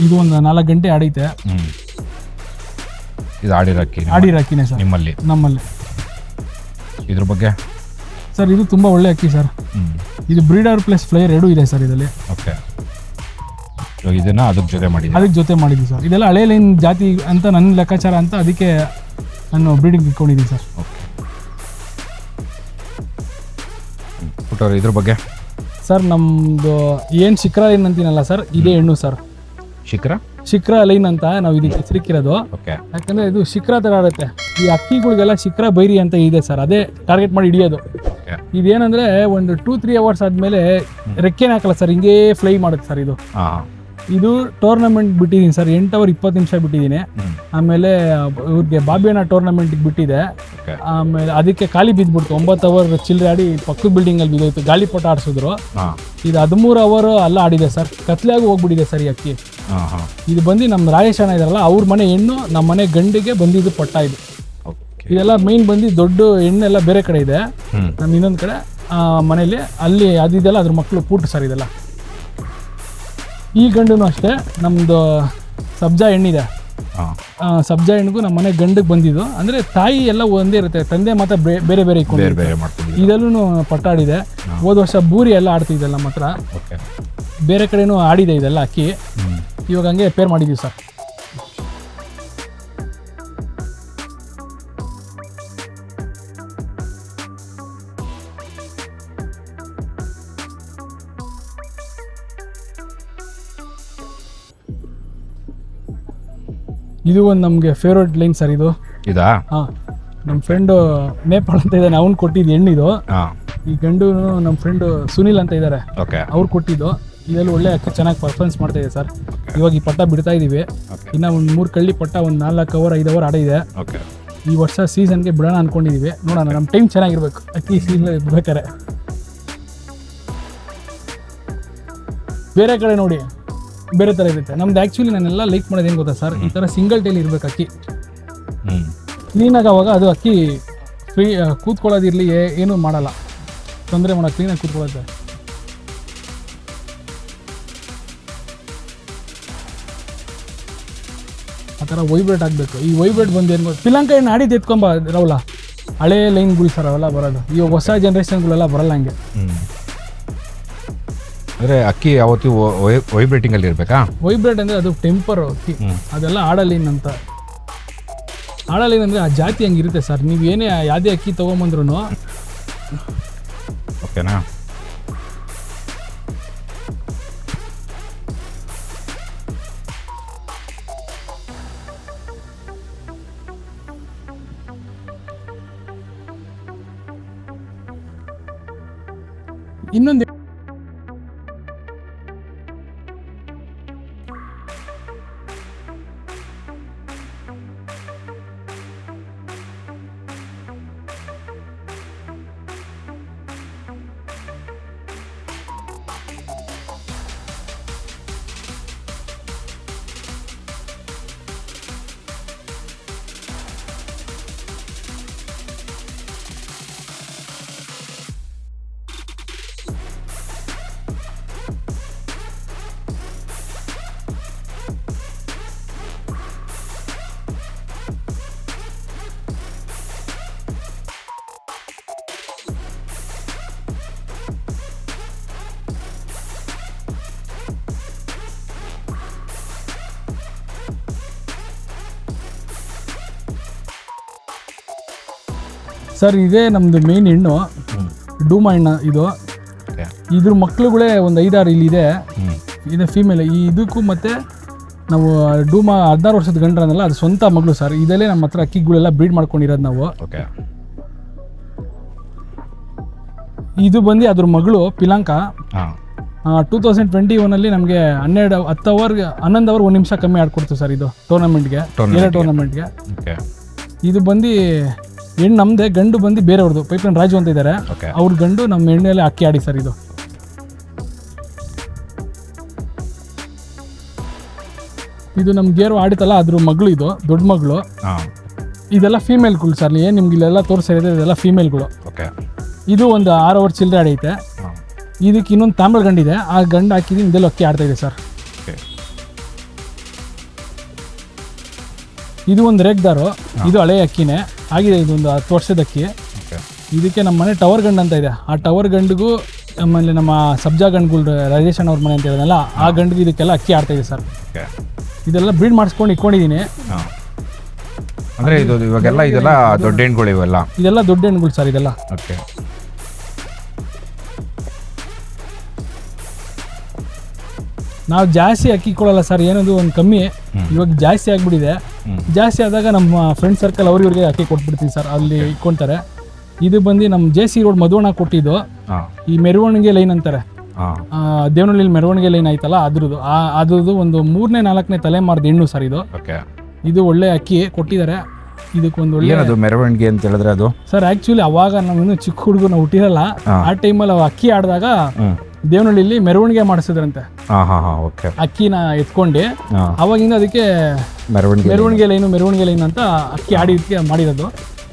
ಇದು ಒಂದು ನಾಲ್ಕು ಗಂಟೆ ಆಡೈತೆ. ಹ್ಞೂ ಇದು ಆಡಿರಕ್ಕಿ ಆಡಿರೋ ಅಕ್ಕಿನೇ ಸರ್. ನಿಮ್ಮಲ್ಲಿ? ನಮ್ಮಲ್ಲಿ. ಇದ್ರ ಬಗ್ಗೆ? ಸರ್ ಇದು ತುಂಬ ಒಳ್ಳೆ ಅಕ್ಕಿ ಸರ್. ಹ್ಞೂ ಇದು ಬ್ರೀಡರ್ ಪ್ಲಸ್ ಫ್ಲೇಯರ್ ಎರಡೂ ಇದೆ ಸರ್ ಇದರಲ್ಲಿ. ಓಕೆ. ಇದನ್ನ ಅದ್ರ ಜೊತೆ ಮಾಡಿ ಅದಕ್ಕೆ ಜೊತೆ ಮಾಡಿದ್ವಿ ಸರ್. ಇದೆಲ್ಲ ಹಳೆ ಲೈನ್ ಜಾತಿ ಅಂತ ನನ್ನ ಲೆಕ್ಕಾಚಾರ ಅಂತ ಅದಕ್ಕೆ ನಾನು ಬ್ರೀಡಿಂಗ್ ಇಟ್ಕೊಂಡಿದ್ದೀನಿ ಸರ್. ಪುಟ್ಟವ್ರು ಇದ್ರ ಬಗ್ಗೆ? ಸರ್ ನಮ್ಮದು ಏನು ಶಿಖರ ಲೈನ್ ಅಂತೀನಲ್ಲ ಸರ್ ಇದೇ ಹೆಣ್ಣು ಸರ್. ಶಿಖರ? ಶಿಖರ ಲೈನ್ ಅಂತ ನಾವು ಇದಕ್ಕೆ ಹೆಸರಿಕ್ಕಿರೋದು. ಓಕೆ. ಯಾಕಂದರೆ ಇದು ಶಿಖರ ಥರ ಇರುತ್ತೆ ಈ ಅಕ್ಕಿಗಳಿಗೆಲ್ಲ ಶಿಖರ ಬೈರಿ ಅಂತ ಇದೆ ಸರ್ ಅದೇ ಟಾರ್ಗೆಟ್ ಮಾಡಿ ಹಿಡಿಯೋದು. ಇದೇನಂದರೆ ಒಂದು ಟೂ ತ್ರೀ ಅವರ್ಸ್ ಆದಮೇಲೆ ರೆಕ್ಕೆನ ಹಾಕಲ್ಲ ಸರ್ ಹಿಂಗೇ ಫ್ಲೈ ಮಾಡುತ್ತೆ ಸರ್ ಇದು. ಹಾಂ. ಇದು ಟೂರ್ನಮೆಂಟ್ ಬಿಟ್ಟಿದ್ದೀನಿ ಸರ್ ಎಂಟು ಅವರ್ ಇಪ್ಪತ್ತು ನಿಮಿಷ ಬಿಟ್ಟಿದ್ದೀನಿ ಆಮೇಲೆ ಇವ್ರಿಗೆ ಬಾಬಿಯಣ್ಣ ಟೂರ್ನಮೆಂಟ್ಗೆ ಬಿಟ್ಟಿದೆ. ಆಮೇಲೆ ಅದಕ್ಕೆ ಖಾಲಿ ಬಿದ್ದುಬಿಡ್ತು ಒಂಬತ್ತು ಅವರ್ ಚಿಲ್ಲರೆ ಆಡಿ ಪಕ್ಕದ ಬಿಲ್ಡಿಂಗಲ್ಲಿ ಬಿದ್ದೋಯ್ತು ಗಾಳಿಪಟ ಆಡಿಸಿದ್ರು. ಇದು ಹದಿಮೂರು ಅವರು ಅಲ್ಲ ಆಡಿದೆ ಸರ್ ಕತ್ಲೆಯಾಗಿ ಹೋಗ್ಬಿಟ್ಟಿದೆ ಸರ್ ಈ ಅಕ್ಕಿ ಇದು ಬಂದು ನಮ್ಮ ರಾಜೇಶ್ ಅಣ್ಣ ಇದಾರಲ್ಲ ಅವ್ರ ಮನೆ ಹೆಣ್ಣು ನಮ್ಮ ಮನೆ ಗಂಡಿಗೆ ಬಂದಿದ್ದು ಪಟ್ಟ ಇದು. ಇದೆಲ್ಲ ಮೈನ್ ಬಂದು ದೊಡ್ಡ ಹೆಣ್ಣೆಲ್ಲ ಬೇರೆ ಕಡೆ ಇದೆ. ನಮ್ಮ ಇನ್ನೊಂದು ಕಡೆ ಮನೇಲಿ ಅಲ್ಲಿ ಅದಿದೆಲ್ಲ ಅದ್ರ ಮಕ್ಕಳು ಪೂಟ್ ಸರ್ ಇದೆಲ್ಲ. ಈ ಗಂಡು ಅಷ್ಟೇ ನಮ್ಮದು ಸಬ್ಜಾ ಹೆಣ್ಣಿದೆ. ಸಬ್ಜಾ ಹೆಣ್ಣಿಗೂ ನಮ್ಮ ಮನೆ ಗಂಡಕ್ಕೆ ಬಂದಿದ್ದು. ಅಂದರೆ ತಾಯಿ ಎಲ್ಲ ಒಂದೇ ಇರುತ್ತೆ ತಂದೆ ಮಾತ್ರ ಬೇರೆ ಬೇರೆ ಮಾಡ್ತಿದ್ದೀವಿ ಇದರಲ್ಲೂ ಪಟ್ಟಾಡಿದೆ. ಹೋದ ವರ್ಷ ಬೂರಿ ಎಲ್ಲ ಆಡ್ತಿದ್ದಲ್ಲ ನಮ್ಮ ಹತ್ರ. ಓಕೆ. ಬೇರೆ ಕಡೆನೂ ಆಡಿದೆ ಇದೆಲ್ಲ ಅಕ್ಕಿ. ಇವಾಗ ಹಂಗೆ ಪೇರ್ ಮಾಡಿದ್ದೀವಿ ಸರ್. ಇದು ಒಂದು ನಮಗೆ ಫೇವ್ರೇಟ್ ಲೈನ್ ಸರ್ ಇದು. ಇದಾ? ಹಾಂ ನಮ್ಮ ಫ್ರೆಂಡು ನೇಪಾಳ ಅಂತ ಇದ್ದಾನೆ ಅವ್ನು ಕೊಟ್ಟಿದ್ದು ಹೆಣ್ಣಿದು. ಹಾಂ. ಈ ಗಂಡು ನಮ್ಮ ಫ್ರೆಂಡು ಸುನಿಲ್ ಅಂತ ಇದ್ದಾರೆ ಓಕೆ ಅವ್ರು ಕೊಟ್ಟಿದ್ದು. ಇದರಲ್ಲಿ ಒಳ್ಳೆ ಅಕ್ಕಿ ಚೆನ್ನಾಗಿ ಪರ್ಫಾರ್ಮೆನ್ಸ್ ಮಾಡ್ತಾ ಇದೆ ಸರ್ ಇವಾಗ ಈ ಪಟ್ಟ ಬಿಡ್ತಾ ಇದ್ದೀವಿ ಇನ್ನೂ ಒಂದು ಮೂರು ಕಳ್ಳಿ ಪಟ್ಟ ಒಂದು ನಾಲ್ಕು ಅವರ್ ಐದು ಅವರ್ ಆಡಿದೆ ಓಕೆ ಈ ವರ್ಷ ಸೀಸನ್ಗೆ ಬಿಡೋಣ ಅನ್ಕೊಂಡಿದೀವಿ. ನೋಡೋಣ ನಮ್ಮ ಟೈಮ್ ಚೆನ್ನಾಗಿರ್ಬೇಕು. ಅಕ್ಕಿ ಸೀಸನ್ ಬೇಕಾರೆ. ಬೇರೆ ಕಡೆ ನೋಡಿ. ಬೇರೆ ಥರ ಇರುತ್ತೆ. ನಮ್ದು ಆ್ಯಕ್ಚುಲಿ ನಾನೆಲ್ಲ ಲೈಕ್ ಮಾಡೋದು ಏನು ಗೊತ್ತಾ ಸರ್ ಈ ಥರ ಸಿಂಗಲ್ ಟೈಲ್ ಇರಬೇಕು ಅಕ್ಕಿ. ಕ್ಲೀನಾಗಿ ಅವಾಗ ಅದು ಅಕ್ಕಿ ಫ್ರೀ ಕೂತ್ಕೊಳ್ಳೋದಿರಲಿ ಏನೂ ಮಾಡಲ್ಲ. ತೊಂದರೆ ಮಾಡೋ ಕ್ಲೀನಾಗಿ ಕೂತ್ಕೊಳ್ಳುತ್ತೆ ಆ ಥರ ವೈಬ್ರೇಟ್ ಆಗಬೇಕು. ಈ ವೈಬ್ರೇಟ್ ಬಂದು ಏನು ಪಿಲಂಕ ಏನು ಆಡಿದ್ದು ಎತ್ಕೊಂಬ ರವಲ ಹಳೆ ಲೈನ್ಗಳು ಸರ್ ಅವೆಲ್ಲ ಬರೋದು. ಈ ಹೊಸ ಜನ್ರೇಷನ್ಗಳೆಲ್ಲ ಬರಲ್ಲ ಹಂಗೆ. ಅಂದರೆ ಅಕ್ಕಿ ಅವತ್ತಿಗೆ ವೈಬ್ರೇಟಿಂಗ್ ಅಲ್ಲಿ ಇರಬೇಕಾ? ವೈಬ್ರೇಟ್ ಅಂದ್ರೆ ಅದು ಟೆಂಪರ್ ಅಕ್ಕಿ. ಅದೆಲ್ಲ ಆಡಲಿನ್ ಅಂತ. ಆಡಲಿನ್ ಅಂದ್ರೆ ಆ ಜಾತಿ ಹಂಗಿರುತ್ತೆ ಸರ್. ನೀವು ಏನೇ ಯಾವುದೇ ಅಕ್ಕಿ ತೊಗೊಂಬಂದ್ರೂ ಓಕೆನಾ? ಇನ್ನೊಂದು ಸರ್ ಇದೇ ನಮ್ಮದು ಮೇನ್ ಹೆಣ್ಣು. ಡೂಮ ಹೆಣ್ಣು ಇದು. ಇದ್ರ ಮಕ್ಳುಗಳೇ ಒಂದು ಐದಾರು ಇಲ್ಲಿದೆ. ಇದೆ ಫೀಮೇಲ್ ಈ ಇದಕ್ಕೂ ಮತ್ತೆ ನಾವು ಡೂಮಾ ಹದಿನಾರು ವರ್ಷದ ಗಂಡ್ರನ್ನಲ್ಲ ಅದು ಸ್ವಂತ ಮಗಳು ಸರ್ ಇದಲ್ಲೇ ನಮ್ಮ ಹತ್ರ ಅಕ್ಕಿಗಳೆಲ್ಲ ಬ್ರೀಡ್ ಮಾಡ್ಕೊಂಡಿರೋದು ನಾವು. ಓಕೆ. ಇದು ಬಂದು ಅದ್ರ ಮಗಳು ಪಿಲಾಂಕ. ಟೂ ತೌಸಂಡ್ ಟ್ವೆಂಟಿ ಒನಲ್ಲಿ ನಮಗೆ ಹನ್ನೆರಡು ಹತ್ತು ಅವರ್ ಹನ್ನೊಂದು ಅವರ್ ಒಂದು ನಿಮಿಷ ಕಮ್ಮಿ ಆಡ್ಕೊಡ್ತೀವಿ ಸರ್ ಇದು ಟೂರ್ನಮೆಂಟ್ಗೆ. ಟೂರ್ನಮೆಂಟ್ಗೆ ಓಕೆ. ಇದು ಬಂದು ಹೆಣ್ಣು ನಮ್ಮದೇ ಗಂಡು ಬಂದು ಬೇರೆಯವ್ರದ್ದು. ಪೈಪ್ಲೈನ್ ರಾಜು ಅಂತ ಇದ್ದಾರೆ ಅವ್ರ ಗಂಡು ನಮ್ಮ ಎಣ್ಣೆಯಲ್ಲಿ ಅಕ್ಕಿ ಆಡಿ ಸರ್ ಇದು. ಇದು ನಮ್ಮ ಗೇರು ಆಡಿತಲ್ಲ ಅದ್ರ ಮಗಳು ಇದು ದೊಡ್ಡ ಮಗಳು. ಹಾಂ. ಇದೆಲ್ಲ ಫೀಮೇಲ್ಗಳು ಸರ್ ಏನು ನಿಮ್ಗೆ ಇಲ್ಲೆಲ್ಲ ತೋರಿಸಿದೆ ಇದೆಲ್ಲ ಫೀಮೇಲ್ಗಳು ಓಕೆ ಇದು ಒಂದು ಆರು ಅವರ್ ಚಿಲ್ಲರೆ ಆಡೈತೆ ಹಾಂ. ಇದಕ್ಕೆ ಇನ್ನೊಂದು ತಾಮ್ರ ಗಂಡಿದೆ ಆ ಗಂಡು ಹಾಕಿದ್ದೀನಿ ಇದೆಲ್ಲ ಅಕ್ಕಿ ಆಡ್ತಾ ಇದೆ ಸರ್ ಓಕೆ ಇದು ಒಂದು ರೇಗ್ದಾರು. ಇದು ಹಳೆ ಅಕ್ಕಿನೇ. ಆಗಿದೆ ಇದೊಂದು ಹತ್ತು ವರ್ಷದ ಅಕ್ಕಿ ಓಕೆ ಇದಕ್ಕೆ ನಮ್ಮ ಮನೆ ಟವರ್ ಗಂಡ್ ಅಂತ ಇದೆ. ಆ ಟವರ್ ಗಂಡಿಗೂ ನಮ್ಮಲ್ಲಿ ನಮ್ಮ ಸಬ್ಜಾ ಗಂಡ್ಗಳು ರಾಜೇಶನ್ ಅವ್ರ ಮನೆ ಅಂತ ಇರೋದಲ್ಲ ಆ ಗಂಡಿಗೆ ಇದಕ್ಕೆಲ್ಲ ಅಕ್ಕಿ ಆಡ್ತಾ ಇದೆ ಸರ್. ಇದೆಲ್ಲ ಬ್ರೀಡ್ ಮಾಡಿಸ್ಕೊಂಡು ಇಟ್ಕೊಂಡಿದ್ದೀನಿ. ಅಂದರೆ ಇದು ಇವಾಗೆಲ್ಲ ಇದೆಲ್ಲ ದೊಡ್ಡ ಹೆಣ್ಗಳು ಇವೆಲ್ಲ? ಇದೆಲ್ಲ ದೊಡ್ಡ ಹೆಣ್ಗಳು ಸರ್ ಇದೆಲ್ಲ. ಓಕೆ ನಾವು ಜಾಸ್ತಿ ಅಕ್ಕಿ ಕೊಡಲ್ಲ ಸರ್ ಏನದು ಒಂದು ಕಮ್ಮಿ. ಇವಾಗ ಜಾಸ್ತಿ ಆಗಿಬಿಟ್ಟಿದೆ. ಜಾಸ್ತಿ ಆದಾಗ ನಮ್ಮ ಫ್ರೆಂಡ್ ಸರ್ಕಲ್ ಅವ್ರಿವ್ರಿಗೆ ಅಕ್ಕಿ ಕೊಟ್ಬಿಡ್ತೀವಿ ಸರ್ ಅಲ್ಲಿ ಇಟ್ಕೊಂತಾರೆ. ಇದು ಬಂದು ನಮ್ಮ ಜೆ ಸಿ ರೋಡ್ ಮಧುವಣ ಕೊಟ್ಟಿದ್ದು. ಈ ಮೆರವಣಿಗೆ ಲೈನ್ ಅಂತಾರೆ. ದೇವನಹಳ್ಳಿ ಮೆರವಣಿಗೆ ಲೈನ್ ಆಯ್ತಲ್ಲ ಅದ್ರದ್ದು. ಆ ಅದ್ರದ್ದು ಒಂದು ಮೂರನೇ ನಾಲ್ಕನೇ ತಲೆಮಾರ್ದು ಹೆಣ್ಣು ಸರ್ ಇದು. ಓಕೆ ಇದು ಒಳ್ಳೆ ಅಕ್ಕಿ ಕೊಟ್ಟಿದ್ದಾರೆ. ಇದಕ್ಕೊಂದು ಒಳ್ಳೆ ಮೆರವಣಿಗೆ ಅಂತ ಹೇಳಿದ್ರೆ ಅದು? ಸರ್ ಆಕ್ಚುಲಿ ಅವಾಗ ನಾವು ಇನ್ನೂ ಚಿಕ್ಕ ಹುಡುಗನ ಹುಟ್ಟಿರಲ್ಲ. ಆ ಟೈಮಲ್ಲಿ ಅವು ಅಕ್ಕಿ ಆಡಿದಾಗ ದೇವನಹಳ್ಳಿಲಿ ಮೆರವಣಿಗೆ ಮಾಡಿಸಿದ್ರಂತೆ. ಹಾಂ ಹಾಂ ಹಾಂ ಓಕೆ. ಅಕ್ಕಿನ ಎತ್ಕೊಂಡು ಅವಾಗಿಂದ ಅದಕ್ಕೆ ಮೆರವಣಿಗೆ ಮೆರವಣಿಗೆ ಲೈನು ಮೆರವಣಿಗೆ ಲೈನ್ ಅಂತ ಅಕ್ಕಿ ಆಡಿದಕ್ಕೆ ಮಾಡಿರೋದು.